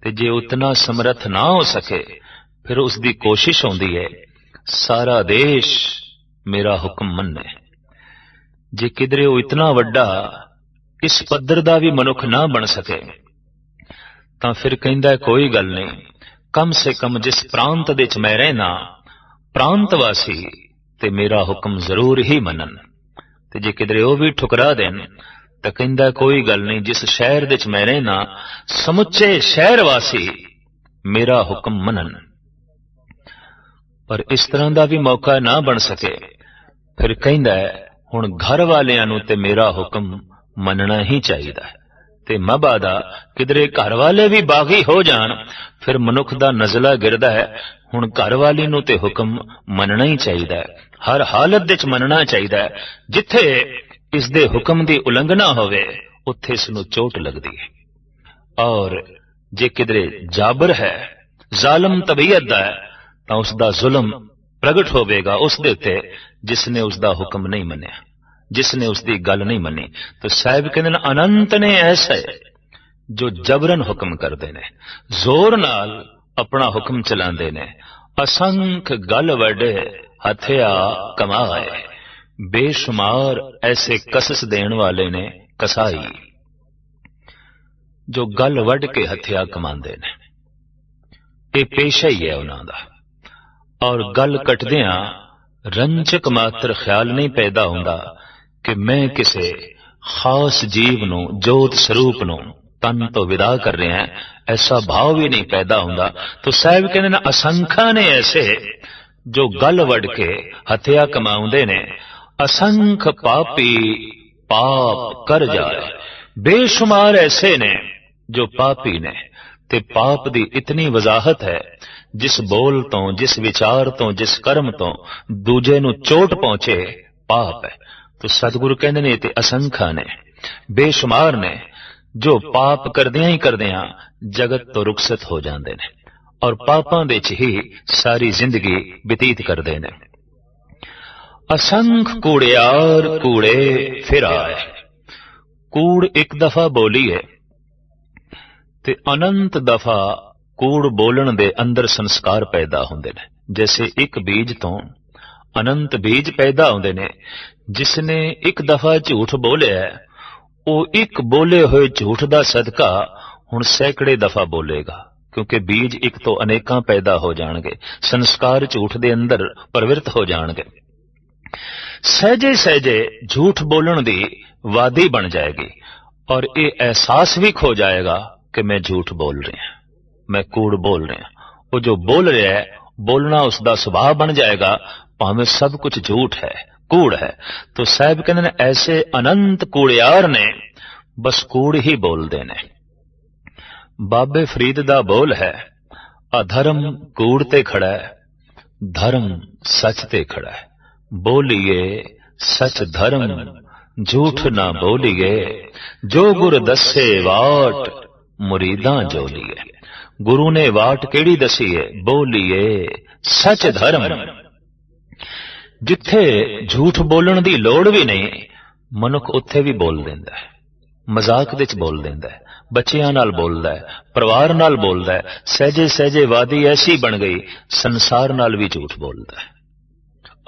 ਤੇ ਜੇ ਉਤਨਾ ਸਮਰੱਥ ਨਾ ਹੋ ਸਕੇ, ਫਿਰ ਉਸ ਦੀ ਕੋਸ਼ਿਸ਼ ਹੁੰਦੀ ਹੈ, ਸਾਰਾ ਦੇਸ਼ ਮੇਰਾ ਹੁਕਮ ਮੰਨੇ। ਜੇ ਕਿਧਰੇ ਉਹ ਇਤਨਾ ਵੱਡਾ, ਇਸ ਪੱਧਰ ਦਾ ਵੀ ਮਨੁੱਖ ਨਾ ਬਣ ਸਕੇ, ਤਾਂ ਫਿਰ ਕਹਿੰਦਾ ਕੋਈ ਗੱਲ ਨਹੀਂ, ਕਮ ਸੇ ਕਮ ਜਿਸ ਪ੍ਰਾਂਤ ਦੇ ਵਿੱਚ ਮੈਂ ਰਹਿਣਾ ਪ੍ਰਾਂਤ ਵਾਸੀ ਤੇ ਮੇਰਾ ਹੁਕਮ ਜ਼ਰੂਰ ਹੀ ਮੰਨਣ। ਤੇ ਜੇ ਕਿਧਰੇ ਉਹ ਵੀ ਠੁਕਰਾ ਦੇਣ ਤਾਂ ਕਹਿੰਦਾ ਕੋਈ ਗੱਲ ਨਹੀਂ, ਜਿਸ ਸ਼ਹਿਰ ਦੇ ਵਿੱਚ ਮੈਂ ਰਹਿਣਾ ਸਮੁੱਚੇ ਸ਼ਹਿਰ ਵਾਸੀ ਮੇਰਾ ਹੁਕਮ ਮੰਨਣ। ਪਰ ਇਸ ਤਰ੍ਹਾਂ ਦਾ ਵੀ ਮੌਕਾ ਨਾ ਬਣ ਸਕੇ। ਫਿਰ ਕਹਿੰਦਾ, ਹੁਣ ਘਰ ਵਾਲਿਆਂ ਨੂੰ ਤੇ ਮੇਰਾ ਹੁਕਮ ਮੰਨਣਾ ਹੀ ਚਾਹੀਦਾ ਹੈ। ਤੇ ਮਬਾਦਾ ਕਿਧਰੇ ਘਰ ਵਾਲੇ ਵੀ ਬਾਗੀ ਹੋ ਜਾਣ, ਫਿਰ ਮਨੁੱਖ ਦਾ ਨਜ਼ਲਾ ਗਿਰਦਾ ਹੈ। ਹੁਣ ਘਰ ਵਾਲੀ ਨੂੰ ਤੇ ਹੁਕਮ ਮੰਨਣਾ ਹੀ ਚਾਹੀਦਾ ਹੈ। ਹਰ ਹਾਲਤ ਵਿੱਚ ਮੰਨਣਾ ਚਾਹੀਦਾ ਹੈ। ਜਿੱਥੇ ਇਸ ਦੇ ਹੁਕਮ ਦੀ ਉਲੰਘਣਾ ਹੋਵੇ, ਉੱਥੇ ਇਸ ਨੂੰ ਚੋਟ ਲੱਗਦੀ ਹੈ। ਔਰ ਜੇ ਕਿਧਰੇ ਜਾਬਰ ਹੈ, ਜ਼ਾਲਮ ਤਬੀਅਤ ਦਾ ਹੈ, ਤਾਂ ਉਸ ਦਾ ਜ਼ੁਲਮ ਪ੍ਰਗਟ ਹੋਵੇਗਾ ਉਸ ਦੇ ਉੱਤੇ ਜਿਸ ਨੇ ਉਸ ਦਾ ਹੁਕਮ ਨਹੀਂ ਮੰਨਿਆ ਜਿਸ ਨੇ ਉਸ ਦੀ ਗੱਲ ਨਹੀਂ ਮੰਨੀ। ਤਾਂ ਸਾਹਿਬ ਕਹਿੰਦੇ ਨੇ, ਅਨੰਤ ਨੇ ਐਸੇ ਜੋ ਜਬਰਨ ਹੁਕਮ ਕਰਦੇ ਨੇ, ਜ਼ੋਰ ਨਾਲ ਆਪਣਾ ਹੁਕਮ ਚਲਾਉਂਦੇ ਨੇ, ਅਸੰਖ ਗਲ ਵੱਡੇ ਹਥਿਆ ਕਮਾਏ। ਬੇਸ਼ੁਮਾਰ ਐਸੇ ਕਸਸ ਦੇਣ ਵਾਲੇ ਨੇ ਕਸਾਈ, ਜੋ ਗੱਲ ਵੱਢ ਕੇ ਹਥਿਆ ਕਮਾਉਂਦੇ ਨੇ। ਇਹ ਪੇਸ਼ਾ ਹੀ ਹੈ ਉਹਨਾਂ ਦਾ। ਔਰ ਗੱਲ ਕੱਟਦਿਆਂ ਰੰਜਕ ਮਾਤਰ ਖਿਆਲ ਨਹੀਂ ਪੈਦਾ ਹੁੰਦਾ ਕਿ ਮੈਂ ਕਿਸੇ ਖਾਸ ਜੀਵ ਨੂੰ, ਜੋਤ ਸਰੂਪ ਨੂੰ ਤਨ ਤੋਂ ਵਿਦਾ ਕਰ ਰਿਹਾ ਹਾਂ, ਐਸਾ ਭਾਵ ਵੀ ਨਹੀਂ ਪੈਦਾ ਹੁੰਦਾ। ਤਾਂ ਸਾਹਿਬ ਕਹਿੰਦੇ ਨੇ, ਅਸੰਖਾਂ ਨੇ ਐਸੇ ਜੋ ਗੱਲ ਵੱਢ ਕੇ ਹਥਿਆ ਕਮਾਉਂਦੇ ਨੇ ਅਸੰਖ ਪਾਪੀ ਪਾਪ ਕਰ ਜਾਏ। ਬੇਸ਼ੁਮਾਰ ਐਸੇ ਨੇ ਜੋ ਪਾਪੀ ਨੇ ਤੇ ਪਾਪ ਦੀ ਇਤਨੀ ਵਜ਼ਾਹਤ ਹੈ, ਜਿਸ ਬੋਲ ਤੋਂ, ਜਿਸ ਵਿਚਾਰ ਤੋਂ, ਜਿਸ ਕਰਮ ਤੋਂ ਦੂਜੇ ਨੂੰ ਚੋਟ ਪਹੁੰਚੇ, ਪਾਪ ਹੈ। ਤੋ ਸਤਿਗੁਰੂ ਕਹਿੰਦੇ ਨੇ ਤੇ ਅਸੰਖਾ ਨੇ, ਬੇਸ਼ੁਮਾਰ ਨੇ, ਜੋ ਪਾਪ ਕਰਦਿਆਂ ਹੀ ਕਰਦਿਆਂ ਜਗਤ ਤੋਂ ਰੁਖਸਤ ਹੋ ਜਾਂਦੇ ਨੇ ਔਰ ਪਾਪਾਂ ਦੇ ਚ ਹੀ ਸਾਰੀ ਜ਼ਿੰਦਗੀ ਬਤੀਤ ਕਰਦੇ ਨੇ। ਅਸੰਖ ਕੂੜਿਆਰ ਕੂੜੇ ਫਿਰਾਏ। ਕੂੜ ਇੱਕ ਦਫਾ ਬੋਲੀ ਹੈ ਤੇ ਅਨੰਤ ਦਫਾ ਕੂੜ ਬੋਲਣ ਦੇ ਅੰਦਰ ਸੰਸਕਾਰ ਪੈਦਾ ਹੁੰਦੇ ਨੇ। ਜੈਸੇ ਇੱਕ ਬੀਜ ਤੋਂ ਅਨੰਤ ਬੀਜ ਪੈਦਾ ਹੁੰਦੇ ਨੇ ਜਿਸ ਨੇ ਇੱਕ ਦਫਾ ਝੂਠ ਬੋਲਿਆ, ਉਹ ਇੱਕ ਬੋਲੇ ਹੋਏ ਝੂਠ ਦਾ ਸਦਕਾ ਹੁਣ ਸੈਂਕੜੇ ਦਫਾ ਬੋਲੇਗਾ, ਕਿਉਂਕਿ ਬੀਜ ਇੱਕ ਤੋਂ ਅਨੇਕਾਂ ਪੈਦਾ ਹੋ ਜਾਣਗੇ, ਸੰਸਕਾਰ ਝੂਠ ਦੇ ਅੰਦਰ ਪ੍ਰਵਿਰਤ ਹੋ ਜਾਣਗੇ। ਸਹਜੇ ਸਹਜੇ ਝੂਠ ਬੋਲਣ ਦੀ ਵਾਦੀ ਬਣ ਜਾਏਗੀ ਔਰ ਇਹ ਅਹਿਸਾਸ ਵੀ ਖੋ ਜਾਏਗਾ ਕਿ ਮੈਂ ਝੂਠ ਬੋਲ ਰਿਹਾ ਮੈਂ ਕੂੜ ਬੋਲ ਰਿਹਾ ਉਹ ਜੋ ਬੋਲ ਰਿਹਾ ਹੈ, ਬੋਲਣਾ ਉਸ ਦਾ ਸੁਭਾਅ ਬਣ ਜਾਏਗਾ, ਭਾਵੇਂ ਸਭ ਕੁਝ ਝੂਠ ਹੈ, ਕੂੜ ਹੈ। ਤੋ ਸਾਹਿਬ ਕਹਿੰਦੇ ਨੇ, ਐਸੇ ਅਨੰਤ ਕੂੜਿਆਰ ਨੇ, ਬਸ ਕੂੜ ਹੀ ਬੋਲਦੇ ਨੇ। ਬਾਬੇ ਫਰੀਦ ਦਾ ਬੋਲ ਹੈ, ਅਧਰਮ ਕੂੜ ਤੇ ਖੜਾ ਹੈ, ਧਰਮ ਸੱਚ ਤੇ ਖੜਾ ਹੈ। ਬੋਲੀਏ ਸੱਚ ਧਰਮ, ਝੂਠ ਨਾ ਬੋਲੀਏ। ਜੋ ਗੁਰ ਦੱਸੇ ਵਾਟ, ਮੁਰੀਦਾਂ ਜੋਲੀਏ ਗੁਰੂ ਨੇ ਵਾਟ ਕਿਹੜੀ ਦਸੀ ਹੈ ਬੋਲੀਏ ਸੱਚ ਧਰਮ। ਜਿੱਥੇ ਝੂਠ ਬੋਲਣ ਦੀ ਲੋੜ ਵੀ ਨਹੀਂ, ਮਨੁੱਖ ਉੱਥੇ ਵੀ ਬੋਲ ਦਿੰਦਾ ਹੈ। ਮਜ਼ਾਕ ਵਿੱਚ ਬੋਲ ਦਿੰਦਾ ਹੈ। ਬੱਚਿਆਂ ਨਾਲ ਬੋਲਦਾ ਹੈ। ਪਰਿਵਾਰ ਨਾਲ ਬੋਲਦਾ ਹੈ। ਸਹਜੇ ਸਹਜੇ ਵਾਦੀ ਐਸੀ ਬਣ ਗਈ, ਸੰਸਾਰ ਨਾਲ ਵੀ ਝੂਠ ਬੋਲਦਾ ਹੈ।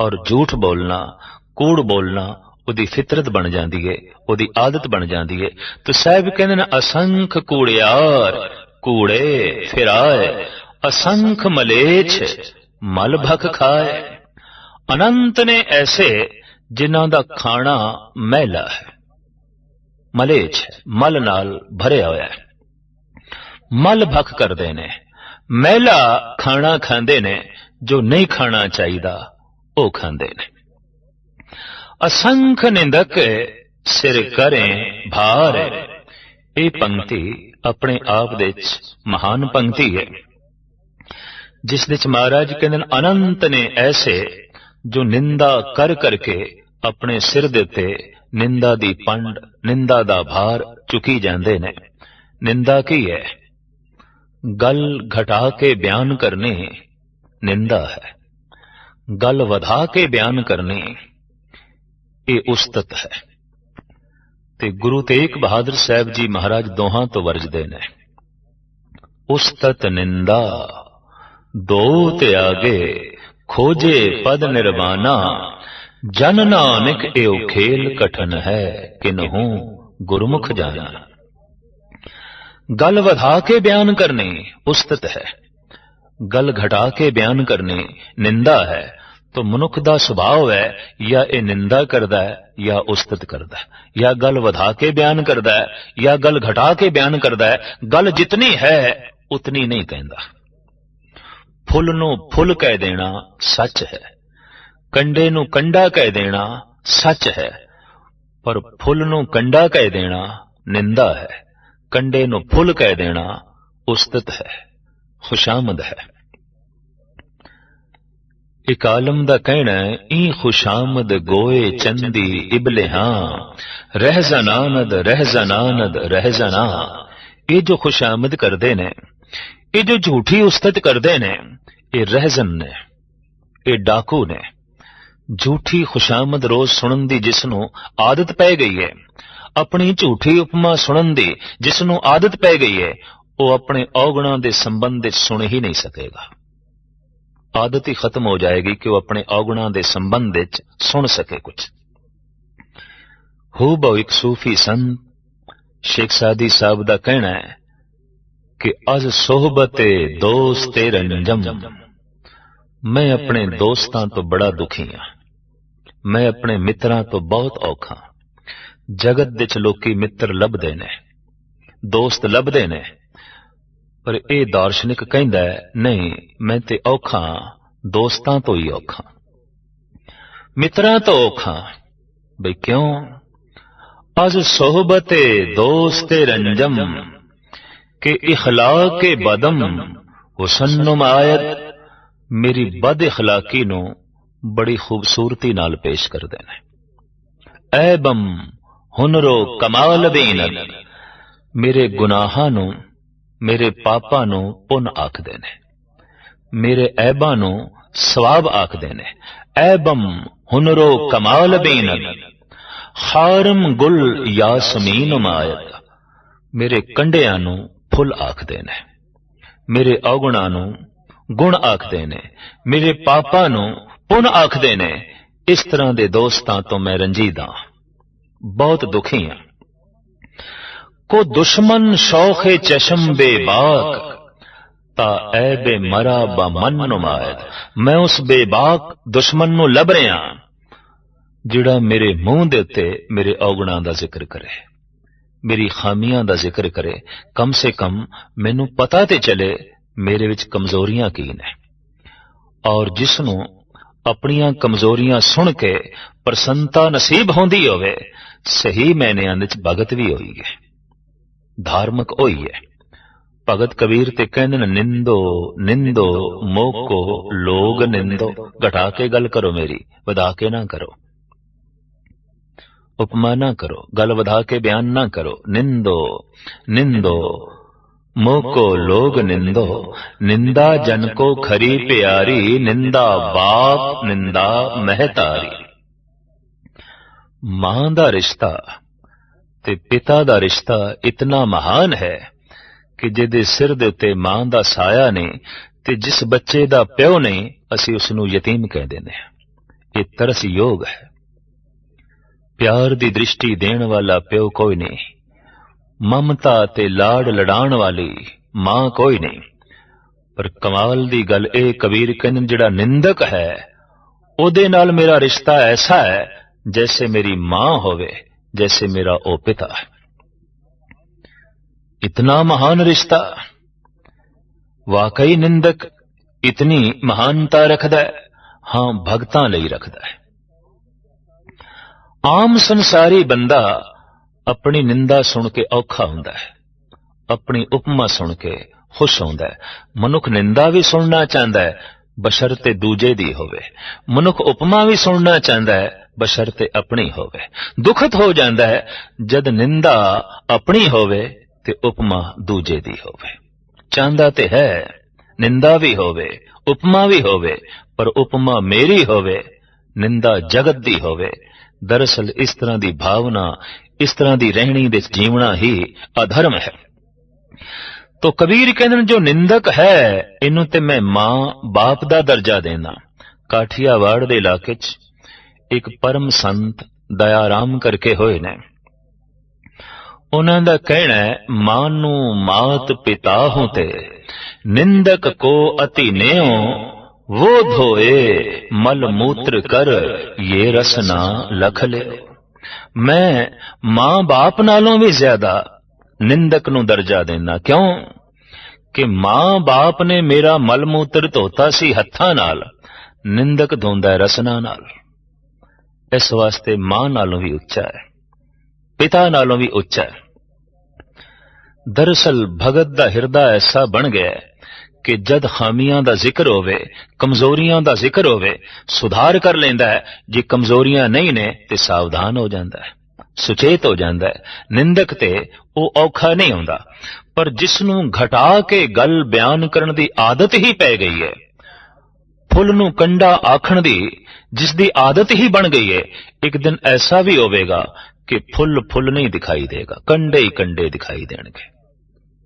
ਔਰ ਝੂਠ ਬੋਲਣਾ, ਕੂੜ ਬੋਲਣਾ ਉਹਦੀ ਫਿਤਰਤ ਬਣ ਜਾਂਦੀ ਏ, ਉਹਦੀ ਆਦਤ ਬਣ ਜਾਂਦੀ ਹੈ ਤੇ ਸਾਹਿਬ ਕਹਿੰਦੇ ਨੇ, ਅਸੰਖ ਕੂੜਿਆਰ, ਕੂੜੇ ਫਿਰਾਏ, ਅਸੰਖ ਮਲੇਛ, ਮਲ ਭਖ ਖਾਏ। ਅਨੰਤ ਨੇ ਐਸੇ ਜਿਨ੍ਹਾਂ ਦਾ ਖਾਣਾ ਮੈਲਾ ਹੈ। ਮਲੇਛ, ਮਲ ਨਾਲ ਭਰਿਆ ਹੋਇਆ ਹੈ। ਮਲ ਭਖ ਕਰਦੇ ਨੇ। ਮੈਲਾ ਖਾਣਾ ਖਾਂਦੇ ਨੇ ਜੋ ਨਹੀਂ ਖਾਣਾ ਚਾਹੀਦਾ। ਉਹ ਖਾਂਦੇ ਨੇ। ਅਸੰਖ ਨਿੰਦਕ ਸਿਰ ਕਰੇ ਭਾਰ। ਇਹ ਪੰਕਤੀ ਆਪਣੇ ਆਪ ਦੇ ਵਿੱਚ ਮਹਾਨ ਪੰਕਤੀ ਹੈ। ਜਿਸ ਵਿੱਚ ਮਹਾਰਾਜ ਕਹਿੰਦੇ ਨੇ, ਅਨੰਤ ਨੇ ਐਸੇ ਜੋ ਨਿੰਦਾ ਕਰ ਕਰਕੇ ਆਪਣੇ ਸਿਰ ਦੇ ਉੱਤੇ ਨਿੰਦਾ ਦੀ ਪੰਡ, ਨਿੰਦਾ ਦਾ ਭਾਰ ਚੁਕੀ ਜਾਂਦੇ ਨੇ। ਨਿੰਦਾ ਕੀ ਹੈ? ਗੱਲ ਘਟਾ ਕੇ ਬਿਆਨ ਕਰਨੀ ਨਿੰਦਾ ਹੈ। ਗੱਲ ਵਧਾ ਕੇ ਬਿਆਨ ਕਰਨੀ ਇਹ ਉਸਤਤ ਹੈ ਤੇ ਗੁਰੂ ਤੇਗ ਬਹਾਦਰ ਸਾਹਿਬ ਜੀ ਮਹਾਰਾਜ ਦੋਹਾਂ ਤੋਂ ਵਰਜਦੇ ਨੇ ਉਸਤਤ ਨਿੰਦਾ ਦੋ ਤਿਆਗੇ ਖੋਜੇ ਪਦ ਨਿਰਵਾਣਾ ਜਨ ਨਾਨਕ ਇਹੋ ਖੇਲ ਕਠਨ ਹੈ ਕਿਨਹੂ ਗੁਰਮੁਖ ਜਾਣਾ ਗੱਲ ਵਧਾ ਕੇ ਬਿਆਨ ਕਰਨੀ ਉਸਤਤ ਹੈ ਗੱਲ ਘਟਾ ਕੇ ਬਿਆਨ ਕਰਨੀ ਨਿੰਦਾ ਹੈ तो ਮਨੁੱਖ ਦਾ ਸੁਭਾਅ ਹੈ, ਜਾਂ ਇਹ ਨਿੰਦਾ ਕਰਦਾ ਹੈ, ਜਾਂ ਉਸਤਤ ਕਰਦਾ ਹੈ, ਜਾਂ ਗੱਲ ਵਧਾ ਕੇ ਬਿਆਨ ਕਰਦਾ ਹੈ, ਜਾਂ ਗੱਲ ਘਟਾ ਕੇ ਬਿਆਨ ਕਰਦਾ ਹੈ, ਗੱਲ ਜਿਤਨੀ ਹੈ, ਉਤਨੀ ਨਹੀਂ ਕਹਿੰਦਾ। ਫੁੱਲ ਨੂੰ ਫੁੱਲ ਕਹਿ ਦੇਣਾ ਸੱਚ ਹੈ, ਕੰਡੇ ਨੂੰ ਕੰਡਾ ਕਹਿ ਦੇਣਾ ਸੱਚ ਹੈ, ਪਰ ਫੁੱਲ ਨੂੰ ਕੰਡਾ ਕਹਿ ਦੇਣਾ ਨਿੰਦਾ ਹੈ, ਕੰਡੇ ਨੂੰ ਫੁੱਲ ਕਹਿ ਦੇਣਾ ਉਸਤਤ ਹੈ, ਖੁਸ਼ਾਮਦ ਹੈ। ਇੱਕ ਆਲਮ ਦਾ ਕਹਿਣਾ ਈ ਖੁਸ਼ਾਮਦ ਗੋਏ ਚੰਦੀ ਇਬਲੇ ਹਾਂ, ਰਹਿ ਜ਼ਨਾਨਦ ਰਹਿ ਜ਼ਨਾਨਦ ਰਹਿ ਜ਼ਨਾ ਇਹ ਜੋ ਖੁਸ਼ਾਮਦ ਕਰਦੇ ਨੇ, ਇਹ ਜੋ ਝੂਠੀ ਉਸਤਤ ਕਰਦੇ ਨੇ, ਇਹ ਰਹਿਜ਼ਨ ਨੇ, ਇਹ ਡਾਕੂ ਨੇ। ਝੂਠੀ ਖੁਸ਼ਾਮਦ ਰੋਜ਼ ਸੁਣਨ ਦੀ ਜਿਸ ਨੂੰ ਆਦਤ ਪੈ ਗਈ ਹੈ, ਆਪਣੀ ਝੂਠੀ ਉਪਮਾ ਸੁਣਨ ਦੀ ਜਿਸ ਨੂੰ ਆਦਤ ਪੈ ਗਈ ਹੈ, ਉਹ ਆਪਣੇ ਔਗਣਾਂ ਦੇ ਸੰਬੰਧ ਵਿੱਚ ਸੁਣ ਹੀ ਨਹੀਂ ਸਕੇਗਾ। ਆਦਤ ਹੀ ਖਤਮ ਹੋ ਜਾਏਗੀ ਕਿ ਉਹ ਆਪਣੇ ਔਗਣਾਂ ਦੇ ਸੰਬੰਧ ਵਿੱਚ ਸੁਣ ਸਕੇ ਕੁਝ ਹੋ ਬਹੁ ਇੱਕ ਸੂਫੀ ਸੰਤ, ਸ਼ੇਖ ਸਾਦੀ ਸਾਹਿਬ ਦਾ ਕਹਿਣਾ ਹੈ ਕਿ ਅਜ ਸੋਹਬਤੇ ਦੋਸਤੇ ਰੰਜਮ ਮੈਂ ਆਪਣੇ ਦੋਸਤਾਂ ਤੋਂ ਬੜਾ ਦੁਖੀ ਹਾਂ। ਮੈਂ ਆਪਣੇ ਮਿੱਤਰਾਂ ਤੋਂ ਬਹੁਤ ਔਖਾ ਜਗਤ ਵਿੱਚ ਲੋਕੀ ਮਿੱਤਰ ਲੱਭਦੇ ਨੇ, ਦੋਸਤ ਲੱਭਦੇ ਨੇ ਪਰ ਇਹ ਦਾਰਸ਼ਨਿਕ ਕਹਿੰਦਾ ਹੈ, ਨਹੀਂ, ਮੈਂ ਤੇ ਔਖਾ ਦੋਸਤਾਂ ਤੋਂ ਹੀ ਔਖਾ ਮਿੱਤਰਾਂ ਤੋਂ ਔਖਾ ਬਈ ਕਿਉਂ? ਅਜ ਸੋਹਬਤੇ ਦੋਸਤ ਰੰਜਮ, ਕਿ ਇਖਲਾਕ ਬਦਮ ਹੁਸਨ ਨੁਮਾਇਤ ਮੇਰੀ ਬਦ ਇਖਲਾਕੀ ਨੂੰ ਬੜੀ ਖੂਬਸੂਰਤੀ ਨਾਲ ਪੇਸ਼ ਕਰਦੇ ਨੇ। ਐਬਮ ਹੁਨਰੋ ਕਮਾਲ ਬੀਨਤ, ਮੇਰੇ ਗੁਨਾਹਾਂ ਨੂੰ ਮੇਰੇ ਪਾਪਾਂ ਨੂੰ ਪੁੰਨ ਆਖਦੇ ਨੇ। ਮੇਰੇ ਐਬਾਂ ਨੂੰ ਸਵਾਬ ਆਖਦੇ ਨੇ। ਐਬਮ ਹੁਨਰੋ ਕਮਾਲ ਬੀਨਤ ਖਾਰਮ ਗੁਲ ਯਾਸਮੀਨ ਮਾਇਤ ਮੇਰੇ ਕੰਡਿਆਂ ਨੂੰ ਫੁੱਲ ਆਖਦੇ ਨੇ। ਮੇਰੇ ਔਗਣਾਂ ਨੂੰ ਗੁਣ ਆਖਦੇ ਨੇ। ਮੇਰੇ ਪਾਪਾਂ ਨੂੰ ਪੁੰਨ ਆਖਦੇ ਨੇ। ਇਸ ਤਰ੍ਹਾਂ ਦੇ ਦੋਸਤਾਂ ਤੋਂ ਮੈਂ ਰੰਜੀਦਾ ਬਹੁਤ ਦੁਖੀ ਹਾਂ। ਕੋ ਦੁਸ਼ਮਨ ਸ਼ੌਖੇ ਚਸ਼ਮ ਬੇਬਾਕ ਤਾ ਐਬੇ ਮਰਾ ਬਮਨ ਨੁਮਾਇਦ ਮੈਂ ਉਸ ਬੇਬਾਕ ਦੁਸ਼ਮਨ ਨੂੰ ਲੱਭ ਰਿਹਾ ਜਿਹੜਾ ਮੇਰੇ ਮੂੰਹ ਦੇ ਉੱਤੇ ਮੇਰੇ ਔਗਣਾਂ ਦਾ ਜ਼ਿਕਰ ਕਰੇ, ਮੇਰੀ ਖਾਮੀਆਂ ਦਾ ਜ਼ਿਕਰ ਕਰੇ। ਕਮ ਸੇ ਕਮ ਮੈਨੂੰ ਪਤਾ ਤੇ ਚਲੇ ਮੇਰੇ ਵਿੱਚ ਕਮਜ਼ੋਰੀਆਂ ਕੀ ਨੇ। ਔਰ ਜਿਸ ਨੂੰ ਆਪਣੀਆਂ ਕਮਜ਼ੋਰੀਆਂ ਸੁਣ ਕੇ ਪ੍ਰਸੰਨਤਾ ਨਸੀਬ ਹੁੰਦੀ ਹੋਵੇ, ਸਹੀ ਮੈਨਿਆਂ ਵਿੱਚ ਭਗਤ ਵੀ ਹੋਈ ਹੈ ਧਾਰਮਿਕ ਹੋਈ ਹੈ। ਭਗਤ ਕਬੀਰ ਤੇ ਕਹਿੰਦੇ ਨੇ, ਨਿੰਦੋ ਨਿੰਦੋ, ਮੋਕੋ, ਲੋਗ ਨਿੰਦੋ। ਘਟਾ ਕੇ ਗੱਲ ਕਰੋ ਮੇਰੀ, ਵਧਾ ਕੇ ਨਾ ਕਰੋ। ਉਪਮਾ ਨਾ ਕਰੋ, ਗੱਲ ਵਧਾ ਕੇ ਬਿਆਨ ਨਾ ਕਰੋ। ਨਿੰਦੋ ਨਿੰਦੋ, ਮੋਕੋ, ਲੋਗ ਨਿੰਦੋ। ਨਿੰਦਾ ਜਨ ਕੋ ਖਰੀ ਪਿਆਰੀ, ਨਿੰਦਾ ਬਾਪ, ਨਿੰਦਾ ਮਹਤਾਰੀ। ਮਾਂ ਦਾ ਰਿਸ਼ਤਾ ਤੇ ਪਿਤਾ ਦਾ ਰਿਸ਼ਤਾ ਇਤਨਾ ਮਹਾਨ ਹੈ ਕਿ ਜਿਹਦੇ ਸਿਰ ਦੇ ਉੱਤੇ ਮਾਂ ਦਾ ਸਾਇਆ ਨੇ ਤੇ ਜਿਸ ਬੱਚੇ ਦਾ ਪਿਓ ਨਹੀਂ ਅਸੀਂ ਉਸ ਨੂੰ ਯਤੀਮ ਕਹਿ ਦਿੰਦੇ ਹਾਂ। ਇਹ ਤਰਸਯੋਗ ਹੈ। ਪਿਆਰ ਦੀ ਦ੍ਰਿਸ਼ਟੀ ਦੇਣ ਵਾਲਾ ਪਿਓ ਕੋਈ ਨਹੀਂ। ਮਮਤਾ ਤੇ ਲਾੜ ਲੜਾਉਣ ਵਾਲੀ ਮਾਂ ਕੋਈ ਨਹੀਂ। ਪਰ ਕਮਾਲ ਦੀ ਗੱਲ ਇਹ ਕਬੀਰ ਕਹਿੰਦੇ ਜਿਹੜਾ ਨਿੰਦਕ ਹੈ, ਉਹਦੇ ਨਾਲ ਮੇਰਾ ਰਿਸ਼ਤਾ ਐਸਾ ਹੈ, ਜੈਸੇ ਮੇਰੀ ਮਾਂ ਹੋਵੇ। ਜੈਸੇ ਮੇਰਾ ਉਹ ਪਿਤਾ ਹੈ इतना महान रिश्ता ਵਾਕਈ ਨਿੰਦਕ ਇਤਨੀ ਮਹਾਨਤਾ ਰੱਖਦਾ ਹੈ ਹਾਂ ਭਗਤਾਂ ਲਈ ਰੱਖਦਾ ਹੈ ਆਮ ਸੰਸਾਰੀ ਬੰਦਾ ਆਪਣੀ ਨਿੰਦਾ ਸੁਣ ਕੇ ਔਖਾ ਹੁੰਦਾ ਹੈ ਆਪਣੀ ਉਪਮਾ ਸੁਣ ਕੇ ਖੁਸ਼ ਹੁੰਦਾ ਹੈ ਮਨੁੱਖ ਨਿੰਦਾ ਵੀ ਸੁਣਨਾ ਚਾਹੁੰਦਾ ਹੈ ਬਸ਼ਰ ਤੇ ਦੂਜੇ ਦੀ ਹੋਵੇ। ਮਨੁੱਖ ਉਪਮਾ ਵੀ ਸੁਣਨਾ ਚਾਹੁੰਦਾ ਹੈ ਬਸ਼ਰਤੇ ਆਪਣੀ ਹੋਵੇ। ਦੁਖਤ ਹੋ ਜਾਂਦਾ ਹੈ, ਜਦ ਨਿੰਦਾ ਆਪਣੀ ਹੋਵੇ ਤੇ ਉਪਮਾ ਦੂਜੇ ਦੀ ਹੋਵੇ। ਚਾਹੁੰਦਾ ਤੇ ਹੈ, ਨਿੰਦਾ ਵੀ ਹੋਵੇ, ਉਪਮਾ ਵੀ ਹੋਵੇ, ਪਰ ਉਪਮਾ ਮੇਰੀ ਹੋਵੇ, ਨਿੰਦਾ ਜਗਤ ਦੀ ਹੋਵੇ। ਦਰਅਸਲ ਇਸ ਤਰ੍ਹਾਂ ਦੀ ਭਾਵਨਾ, ਇਸ ਤਰ੍ਹਾਂ ਦੀ ਰਹਿਣੀ ਦੇ ਜੀਵਣਾ ਹੀ ਅਧਰਮ ਹੈ। ਤੋ ਕਬੀਰ ਕਹਿੰਦੇ ਨੇ ਜੋ ਨਿੰਦਕ ਹੈ ਇਹਨੂੰ ਤੇ ਮੈਂ ਮਾਂ ਬਾਪ ਦਾ ਦਰਜਾ ਦੇਣਾ ਕਾਠੀਆਵਾੜ ਦੇ ਇਲਾਕੇ 'ਚ ਇੱਕ ਪਰਮ ਸੰਤ ਦਇਆਰਾਮ ਕਰਕੇ ਹੋਏ ਨੇ ਉਹਨਾਂ ਦਾ ਕਹਿਣਾ ਹੈ ਮਾਂ ਨੂੰ ਮਾਤ ਪਿਤਾ ਹੋ ਤੇ ਨਿੰਦਕ ਕੋ ਅਤੀ ਨਿਉ वो धोए मल मूत्र कर ये रसना लख ले ਮੈਂ ਮਾਂ ਬਾਪ ਨਾਲੋਂ ਵੀ ਜ਼ਿਆਦਾ ਨਿੰਦਕ ਨੂੰ ਦਰਜਾ ਦੇਣਾ। ਕਿਉਂ? ਕਿ ਮਾਂ ਬਾਪ ਨੇ ਮੇਰਾ ਮਲਮੂਤਰ ਧੋਤਾ ਸੀ ਹੱਥਾਂ ਨਾਲ। ਨਿੰਦਕ ਧੋਂਦਾ ਹੈ ਰਸਨਾ ਨਾਲ। ਇਸ ਵਾਸਤੇ ਮਾਂ ਨਾਲੋਂ ਵੀ ਉੱਚਾ ਹੈ। ਪਿਤਾ ਨਾਲੋਂ ਵੀ ਉੱਚਾ ਹੈ। ਦਰਅਸਲ ਭਗਤ ਦਾ ਹਿਰਦਾ ਐਸਾ ਬਣ ਗਿਆ ਹੈ ਕਿ ਜਦ ਖਾਮੀਆਂ ਦਾ ਜ਼ਿਕਰ ਹੋਵੇ, ਕਮਜ਼ੋਰੀਆਂ ਦਾ ਜ਼ਿਕਰ ਹੋਵੇ, ਸੁਧਾਰ ਕਰ ਲੈਂਦਾ ਹੈ। ਜੇ ਕਮਜ਼ੋਰੀਆਂ ਨਹੀਂ ਨੇ, ਤੇ ਸਾਵਧਾਨ ਹੋ ਜਾਂਦਾ ਹੈ। ਸੁਚੇਤ ਹੋ ਜਾਂਦਾ ਹੈ। ਨਿੰਦਕ ਤੇ ਉਹ ਔਖਾ ਨਹੀਂ ਹੁੰਦਾ। ਪਰ ਜਿਸ ਨੂੰ ਘਟਾ ਕੇ ਗੱਲ ਬਿਆਨ ਕਰਨ ਦੀ ਆਦਤ ਹੀ ਪੈ ਗਈ ਹੈ, ਫੁੱਲ ਨੂੰ ਕੰਡਾ ਆਖਣ ਦੀ ਜਿਸ ਦੀ ਆਦਤ ਹੀ ਬਣ ਗਈ ਹੈ, ਇੱਕ ਦਿਨ ਐਸਾ ਵੀ ਹੋਵੇਗਾ ਕਿ ਫੁੱਲ ਫੁੱਲ ਨਹੀਂ ਦਿਖਾਈ ਦੇਗਾ, ਕੰਡੇ ਹੀ ਕੰਡੇ ਦਿਖਾਈ ਦੇਣਗੇ।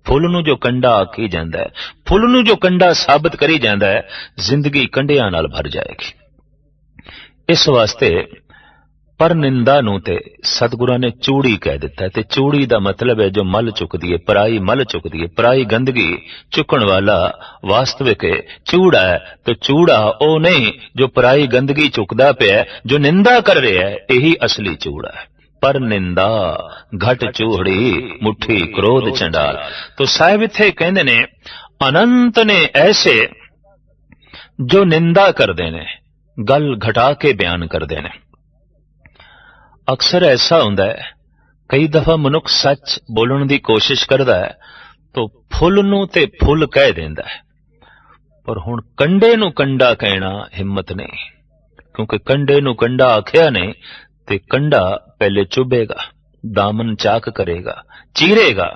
ਫੁੱਲ ਨੂੰ ਜੋ ਕੰਡਾ ਆਖੀ ਜਾਂਦਾ ਹੈ, ਫੁੱਲ ਨੂੰ ਜੋ ਕੰਡਾ ਸਾਬਤ ਕਰੀ ਜਾਂਦਾ ਹੈ, ਜ਼ਿੰਦਗੀ ਕੰਡਿਆਂ ਨਾਲ ਭਰ ਜਾਏਗੀ। ਇਸ ਵਾਸਤੇ ਪਰ ਨਿੰਦਾ ਨੂੰ ਤੇ ਸਤਿਗੁਰਾਂ ਨੇ ਚੂੜੀ ਕਹਿ ਦਿੱਤਾ ਤੇ ਚੂੜੀ ਦਾ ਮਤਲਬ ਹੈ ਜੋ ਮਲ ਚੁੱਕਦੀ ਹੈ ਪਰਾਈ ਮਲ ਚੁੱਕਦੀ ਹੈ ਪਰਾਈ ਗੰਦਗੀ ਚੁੱਕਣ ਵਾਲਾ ਵਾਸਤਵਿਕ ਚੂੜਾ ਹੈ ਤੇ ਚੂੜਾ ਉਹ ਨਹੀਂ ਜੋ ਪਰਾਈ ਗੰਦਗੀ ਚੁੱਕਦਾ ਪਿਆ ਜੋ ਨਿੰਦਾ ਕਰ ਰਿਹਾ ਹੈ ਇਹੀ ਅਸਲੀ ਚੂੜਾ ਹੈ। ਪਰ ਨਿੰਦਾ ਘਟ ਚੂਹੜੀ ਮੁਠੀ ਕ੍ਰੋਧ ਚੰਡਾਲ। ਤੋ ਸਾਹਿਬ ਇੱਥੇ ਕਹਿੰਦੇ ਨੇ ਅਨੰਤ ਨੇ ਐਸੇ ਜੋ ਨਿੰਦਾ ਕਰਦੇ ਨੇ ਗੱਲ ਘਟਾ ਕੇ ਬਿਆਨ ਕਰਦੇ ਨੇ। ਅਕਸਰ ਐਸਾ ਹੁੰਦਾ ਹੈ, ਕਈ ਦਫਾ ਮਨੁੱਖ ਸੱਚ ਬੋਲਣ ਦੀ ਕੋਸ਼ਿਸ਼ ਕਰਦਾ ਹੈ ਤੋ ਫੁੱਲ ਨੂੰ ਤੇ ਫੁੱਲ ਕਹਿ ਦਿੰਦਾ ਹੈ। ਪਰ ਹੁਣ ਕੰਡੇ ਨੂੰ ਕੰਡਾ ਕਹਿਣਾ ਹਿੰਮਤ ਨਹੀਂ, ਕਿਉਂਕਿ ਕੰਡੇ ਨੂੰ ਕੰਡਾ ਆਖਿਆ ਨਹੀਂ ਤੇ ਕੰਡਾ ਪਹਿਲੇ ਚੁਭੇਗਾ, ਦਾਮਨ ਚਾਕ ਕਰੇਗਾ, ਚੀਰੇਗਾ।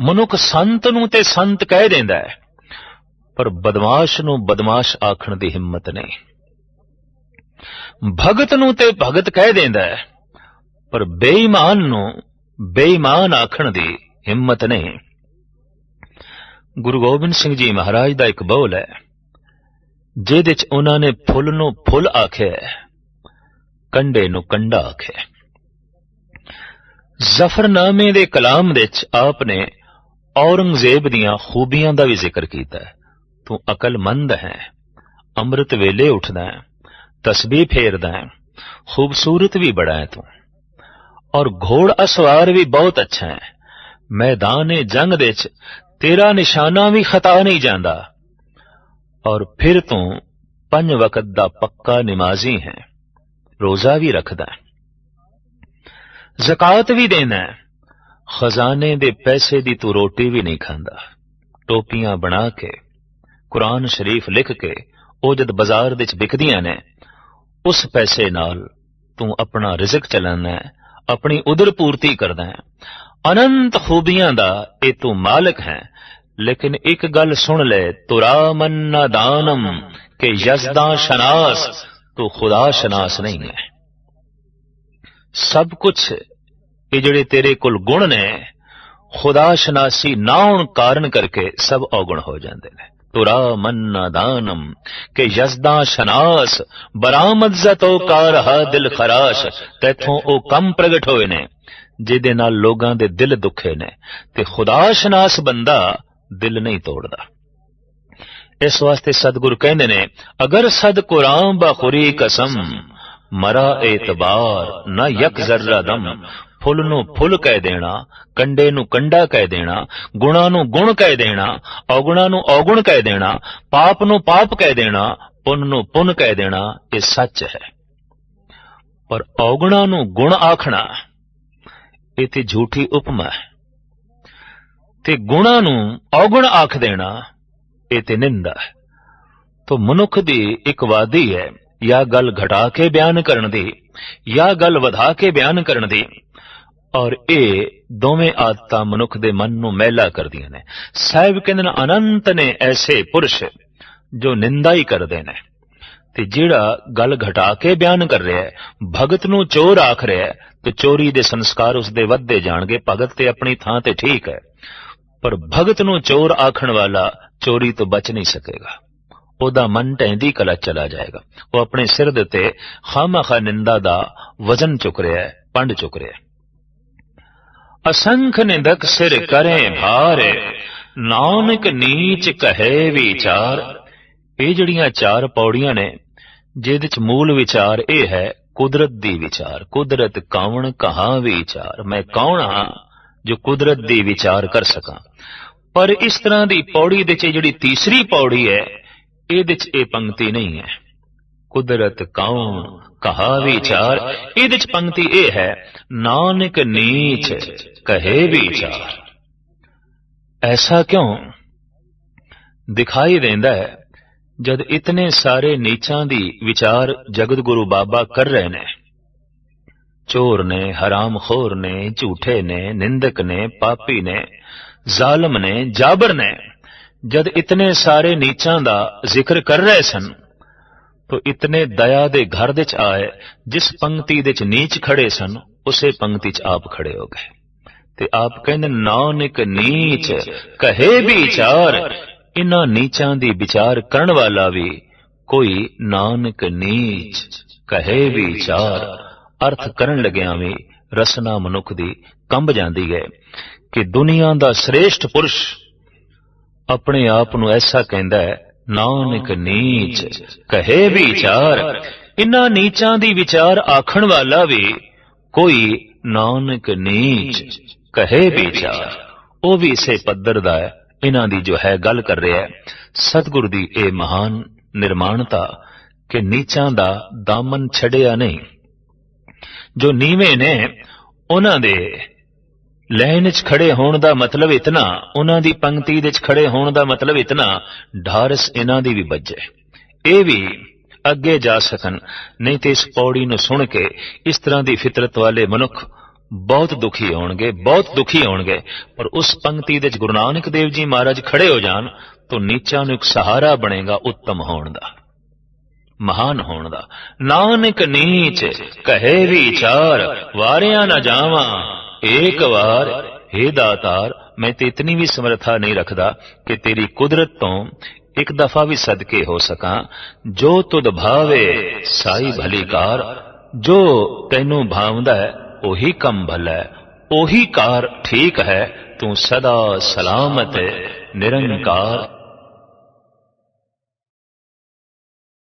ਮਨੁੱਖ ਸੰਤ ਨੂੰ ਤੇ ਸੰਤ ਕਹਿ ਦਿੰਦਾ ਹੈ, ਪਰ ਬਦਮਾਸ਼ ਨੂੰ ਬਦਮਾਸ਼ ਆਖਣ ਦੀ ਹਿੰਮਤ ਨਹੀਂ। ਭਗਤ ਨੂੰ ਤੇ ਭਗਤ ਕਹਿ ਦਿੰਦਾ ਹੈ ਪਰ ਬੇਈਮਾਨ ਨੂੰ ਬੇਈਮਾਨ ਆਖਣ ਦੀ ਹਿੰਮਤ ਨਹੀਂ। ਗੁਰੂ ਗੋਬਿੰਦ ਸਿੰਘ ਜੀ ਮਹਾਰਾਜ ਦਾ ਇੱਕ ਬੋਲ ਹੈ, ਜਿਹਦੇ ਚ ਉਹਨਾਂ ਨੇ ਫੁੱਲ ਨੂੰ ਫੁੱਲ ਆਖਿਆ ਕੰਡੇ ਨੂੰ ਕੰਡਾ ਆਖਿਆ ਜ਼ਫਰਨਾਮੇ ਦੇ ਕਲਾਮ ਵਿੱਚ ਆਪ ਨੇ ਔਰੰਗਜ਼ੇਬ ਦੀਆਂ ਖੂਬੀਆਂ ਦਾ ਵੀ ਜ਼ਿਕਰ ਕੀਤਾ ਤੂੰ ਅਕਲਮੰਦ ਹੈ, ਅੰਮ੍ਰਿਤ ਵੇਲੇ ਉੱਠਦਾ ਹੈ, ਤਸਬੀਹ ਫੇਰਦਾ ਹੈ, ਖੂਬਸੂਰਤ ਵੀ ਬੜਾ ਹੈ ਤੂੰ। ਔਰ ਘੋੜ ਅਸਵਾਰ ਵੀ ਬਹੁਤ ਅੱਛਾ ਹੈ। ਮੈਦਾਨੇ ਜੰਗ ਦੇ ਚ ਤੇਰਾ ਨਿਸ਼ਾਨਾ ਵੀ ਖਤਾ ਨਹੀਂ ਜਾਂਦਾ। ਔਰ ਫਿਰ ਤੂੰ ਪੰਜ ਵਕਤ ਦਾ ਪੱਕਾ ਨਿਮਾਜ਼ੀ ਹੈ। ਰੋਜ਼ਾ ਵੀ ਰੱਖਦਾ ਹੈ। ਜ਼ਕਾਤ ਵੀ ਦੇਣਾ ਹੈ। ਖਜ਼ਾਨੇ ਦੇ ਪੈਸੇ ਦੀ ਤੂੰ ਰੋਟੀ ਵੀ ਨਹੀਂ ਖਾਂਦਾ। ਟੋਪੀਆਂ ਬਣਾ ਕੇ, ਕੁਰਾਨ ਸ਼ਰੀਫ ਲਿਖ ਕੇ ਉਹ ਜਦ ਬਾਜ਼ਾਰ ਵਿੱਚ ਵਿਕਦੀਆਂ ਨੇ। ਉਸ ਪੈਸੇ ਨਾਲ ਤੂੰ ਆਪਣਾ ਰਿਜ਼ਕ ਚਲਾਨਾ ਹੈ। ਆਪਣੀ ਉਦਰ ਪੂਰਤੀ ਕਰਦਾ ਹੈ। ਅਨੰਤ ਖੂਬੀਆਂ ਦਾ ਇਹ ਤੂੰ ਮਾਲਕ ਹੈ। ਲੇਕਿਨ ਇੱਕ ਗੱਲ ਸੁਣ ਲੈ ਤੁਰਾ ਮੰਨਾ ਦਾਨਮ ਕਿ ਯਜ਼ਦਾ ਸ਼ਨਾਸ, ਤੂੰ ਖੁਦਾ ਸ਼ਨਾਸ ਨਹੀਂ ਹੈ। ਸਭ ਕੁਝ ਇਹ ਜਿਹੜੇ ਤੇਰੇ ਕੋਲ ਗੁਣ ਨੇ, ਖੁਦਾ ਸ਼ਨਾਸੀ ਨਾ ਹੋਣ ਕਾਰਨ ਕਰਕੇ ਸਭ ਔਗਣ ਹੋ ਜਾਂਦੇ ਨੇ। ਤੁਰਾ ਮੰਨਾ ਦਾਨਮ ਕਿ ਯਜ਼ਦਾ ਸ਼ਨਾਸ ਬਰਾਮਦ ਜ਼ਤੋ ਕਾਰ ਦਿਲ ਖਰਾਸ਼ ਤੇਥੋਂ ਉਹ ਕੰਮ ਪ੍ਰਗਟ ਹੋਏ ਨੇ ਜਿਹਦੇ ਨਾਲ ਲੋਕਾਂ ਦੇ ਦਿਲ ਦੁਖੇ ਨੇ ਤੇ ਖੁਦਾ ਸ਼ਨਾਸ ਬੰਦਾ ਦਿਲ ਨਹੀਂ ਤੋੜਦਾ ਇਸ ਵਾਸਤੇ ਸਤਿਗੁਰ ਕਹਿੰਦੇ ਨੇ ਅਗਰ ਸਦ ਕੁਰਾਨ ਬਖੁਰੀ ਕਸਮ ਮਰਾ ਏਤਬਾਰ ਨਾ ਯਕ ਜ਼ਰਰਾ ਦਮ ਫੁੱਲ ਨੂੰ ਫੁੱਲ ਕਹਿ ਦੇਣਾ, ਕੰਡੇ ਨੂੰ ਕੰਡਾ ਕਹਿ ਦੇਣਾ, ਗੁਣਾ ਨੂੰ ਗੁਣ ਕਹਿ ਦੇਣਾ, ਔਗੁਣਾ ਨੂੰ ਔਗੁਣ ਕਹਿ ਦੇਣਾ, ਪਾਪ ਨੂੰ ਪਾਪ ਕਹਿ ਦੇਣਾ, ਪੁੰਨ ਨੂੰ ਪੁੰਨ ਕਹਿ ਦੇਣਾ, ਇਹ ਸੱਚ ਹੈ। ਪਰ ਔਗੁਣਾ ਨੂੰ ਗੁਣ ਆਖਣਾ, ਇਹ ਤੇ ਝੂਠੀ ਉਪਮਾ ਹੈ। ਤੇ ਗੁਣਾ ਨੂੰ ਔਗੁਣ ਆਖ ਦੇਣਾ, ਇਹ ਤੇ ਨਿੰਦਾ ਹੈ। ਤੋ ਮਨੁੱਖ ਦੀ ਇੱਕ ਵਾਦੀ ਹੈ ਜਾਂ ਗੱਲ ਘਟਾ ਕੇ ਬਿਆਨ ਕਰਨ ਦੀ ਜਾਂ ਗੱਲ ਵਧਾ ਕੇ ਬਿਆਨ ਕਰਨ ਦੀ। ਔਰ ਇਹ ਦੋਵੇਂ ਆਦਤਾਂ ਮਨੁੱਖ ਦੇ ਮਨ ਨੂੰ ਮੈਲਾ ਕਰਦੀਆਂ ਨੇ। ਸਾਹਿਬ ਕਹਿੰਦੇ ਨੇ, ਅਨੰਤ ਨੇ ਐਸੇ ਪੁਰਸ਼ ਜੋ ਨਿੰਦਾ ਹੀ ਕਰਦੇ ਨੇ। ਤੇ ਜਿਹੜਾ ਗੱਲ ਘਟਾ ਕੇ ਬਿਆਨ ਕਰ ਰਿਹਾ ਹੈ, ਭਗਤ ਨੂੰ ਚੋਰ ਆਖ ਰਿਹਾ ਹੈ, ਤੇ ਚੋਰੀ ਦੇ ਸੰਸਕਾਰ ਉਸ ਦੇ ਵੱਧਦੇ ਜਾਣਗੇ, ਭਗਤ ਤੇ ਆਪਣੀ ਥਾਂ ਤੇ ਠੀਕ ਹੈ। ਪਰ ਭਗਤ ਨੂੰ ਚੋਰ ਆਖਣ ਵਾਲਾ ਚੋਰੀ ਤੋਂ ਬਚ ਨਹੀਂ ਸਕੇਗਾ। ਉਹਦਾ ਮਨ ਟੈਂਦੀ ਕਲਾ ਚਲਾ ਜਾਏਗਾ। ਉਹ ਆਪਣੇ ਸਿਰ ਦੇ ਉੱਤੇ ਖਾਮਖਾ ਨਿੰਦਾ ਦਾ ਵਜ਼ਨ ਚੁੱਕ ਰਿਹਾ ਹੈ, ਪੰਡ ਚੁੱਕ ਰਿਹਾ ਹੈ। ਅਸੰਖ ਨਿੰਦਕ ਸਿਰ ਕਰੇ ਭਾਰ, ਨਾਨਕ ਨੀਚ ਕਹੇ ਵਿਚਾਰ। ਇਹ ਜਿਹੜੀਆਂ ਚਾਰ ਪੌੜੀਆਂ ਨੇ, ਜਿਹਦੇ ਚ ਮੂਲ ਵਿਚਾਰ ਇਹ ਹੈ, ਕੁਦਰਤ ਦੀ ਵਿਚਾਰ। ਕੁਦਰਤ ਕੌਣ ਕਹਾ ਵਿਚਾਰ? ਮੈਂ ਕੌਣ ਹਾਂ ਜੋ ਕੁਦਰਤ ਦੀ ਵਿਚਾਰ ਕਰ ਸਕਾਂ? ਪਰ ਇਸ ਤਰ੍ਹਾਂ ਦੀ ਪੌੜੀ ਦੇ ਚ ਜਿਹੜੀ ਤੀਸਰੀ ਪੌੜੀ ਹੈ, ਇਹਦੇ ਚ ਇਹ ਪੰਕਤੀ ਨਹੀਂ ਹੈ। ਕੁਦਰਤ ਕੌਣ ਕਹਾ ਵਿਚਾਰ, ਇਹਦੇ ਚ ਪੰਕਤੀ ਇਹ ਹੈ, ਨਾਨਕ ਨੀਚ ਕਹੇ ਵਿਚਾਰ। ਐਸਾ ਕਿਉਂ? ਦਿਖਾਈ ਦਿੰਦਾ ਹੈ, ਜਦ ਇਤਨੇ ਸਾਰੇ ਨੀਚਾਂ ਦੀ ਵਿਚਾਰ ਜਗਤ ਗੁਰੂ ਬਾਬਾ ਕਰ ਰਹੇ ਨੇ। ਚੋਰ ਨੇ, ਹਰਾਮਖੋਰ ਨੇ, ਝੂਠੇ ਨੇ, ਨਿੰਦਕ ਨੇ, ਪਾਪੀ ਨੇ, ਜ਼ਾਲਮ ਨੇ, ਜਾਬਰ ਨੇ, ਜਦ ਇਤਨੇ ਸਾਰੇ ਨੀਚਾਂ ਦਾ ਜ਼ਿਕਰ ਕਰ ਰਹੇ ਸਨ ਤੋ ਇਤਨੇ ਦਇਆ ਦੇ ਘਰ ਦੇ ਚ ਆਏ, ਜਿਸ ਪੰਕਤੀ ਦੇ ਚ ਨੀਚ ਖੜੇ ਸਨ, ਉਸੇ ਪੰਕਤੀ ਚ ਆਪ ਖੜੇ ਹੋ ਗਏ। ਤੇ ਆਪ ਕਹਿੰਦੇ, ਨਾਨਕ ਨੀਚ, ਕਹੇ ਵਿਚਾਰ, ਇਨ੍ਹਾਂ ਨੀਚਾਂ ਦੀ ਵਿਚਾਰ ਕਰਨ ਵਾਲਾ ਵੀ ਕੋਈ ਨਾਨਕ ਨੀਚ, ਕਹੇ ਵਿਚਾਰ। ਅਰਥ ਕਰਨ ਲੱਗਿਆਂ ਵੀ ਰਸਨਾ ਮਨੁੱਖ ਦੀ ਕੰਬ ਜਾਂਦੀ ਹੈ ਕਿ ਦੁਨੀਆ ਦਾ ਸ੍ਰੇਸ਼ਟ ਪੁਰਸ਼ ਆਪਣੇ ਆਪ ਨੂੰ ਐਸਾ ਕਹਿੰਦਾ ਹੈ ਨਾਨਕ ਨੀਚ, ਕਹੇ ਵਿਚਾਰ। ਇਨ੍ਹਾਂ ਨੀਚਾਂ ਦੀ ਵਿਚਾਰ ਆਖਣ ਵਾਲਾ ਵੀ ਕੋਈ ਨਾਨਕ ਨੀਚ, ਕਹੇ ਵਿਚਾਰ। ਉਹ ਵੀ ਇਸੇ ਪੱਧਰ ਦਾ ਹੈ ਇਹਨਾਂ ਦੀ ਜੋ ਹੈ ਗੱਲ ਕਰ ਰਿਹਾ ਹੈ। ਸਤਿਗੁਰ ਦੀ ਇਹ ਮਹਾਨ ਨਿਰਮਾਣਤਾ ਕਿ ਨੀਚਾਂ ਦਾ ਦਾਮਨ ਛੜਿਆ ਨਹੀਂ। ਜੋ ਨੀਵੇਂ ਨੇ, ਉਹਨਾਂ ਦੇ ਲਾਈਨ 'ਚ ਖੜੇ ਹੋਣ ਦਾ ਮਤਲਬ ਇਤਨਾ, ਉਹਨਾਂ ਦੀ ਪੰਕਤੀ ਦੇ 'ਚ ਖੜੇ ਹੋਣ ਦਾ ਮਤਲਬ ਇਤਨਾ, ਢਾਰਸ ਇਹਨਾਂ ਦੀ ਵੀ ਵੱਜੇ ਇਹ ਵੀ ਅੱਗੇ ਜਾ ਸਕਣ, ਨਹੀਂ ਤੇ ਇਸ ਪੌੜੀ ਨੂੰ ਸੁਣ ਕੇ ਇਸ ਤਰ੍ਹਾਂ ਦੀ ਫਿਤਰਤ ਵਾਲੇ ਮਨੁੱਖ ਬਹੁਤ ਦੁਖੀ ਹੋਣਗੇ, ਬਹੁਤ ਦੁਖੀ ਹੋਣਗੇ। ਪਰ ਉਸ ਪੰਕਤੀ ਦੇ 'ਚ ਗੁਰੂ ਨਾਨਕ ਦੇਵ ਜੀ ਮਹਾਰਾਜ ਖੜੇ ਹੋ ਜਾਣ, ਤਾਂ ਨੀਚਾਂ ਨੂੰ ਇੱਕ ਸਹਾਰਾ ਬਣੇਗਾ ਉੱਤਮ ਹੋਣ ਦਾ, ਮਹਾਨ ਹੋਣ ਦਾ। ਨਾਨਕ ਨੀਚ, ਕਹੇ ਵਿਚਾਰ, ਵਾਰਿਆ ਨਾ ਜਾਵਾਂ ਏਕ ਵਾਰ हे ਦਾਤਾਰ, ਮੈਂ ਤੇ ਇਤਨੀ ਵੀ ਸਮਰੱਥਾ ਨਹੀਂ ਰੱਖਦਾ ਕਿ ਤੇਰੀ ਕੁਦਰਤ ਤੋਂ ਇੱਕ ਦਫਾ ਵੀ ਸਦਕੇ ਹੋ ਸਕਾਂ। ਜੋ ਤੁਧ ਭਾਵੇ, ਸਾਈ ਭਲੀ ਕਾਰ ਜੋ ਤੈਨੂੰ ਭਾਵਦਾ ਹੈ, ਉਹੀ ਕੰਮ ਭਲਾ ਹੈ। ਉਹੀ ਕਾਰ ਠੀਕ ਹੈ, ਤੂੰ ਸਦਾ ਸਲਾਮਤ, ਨਿਰੰਕਾਰ।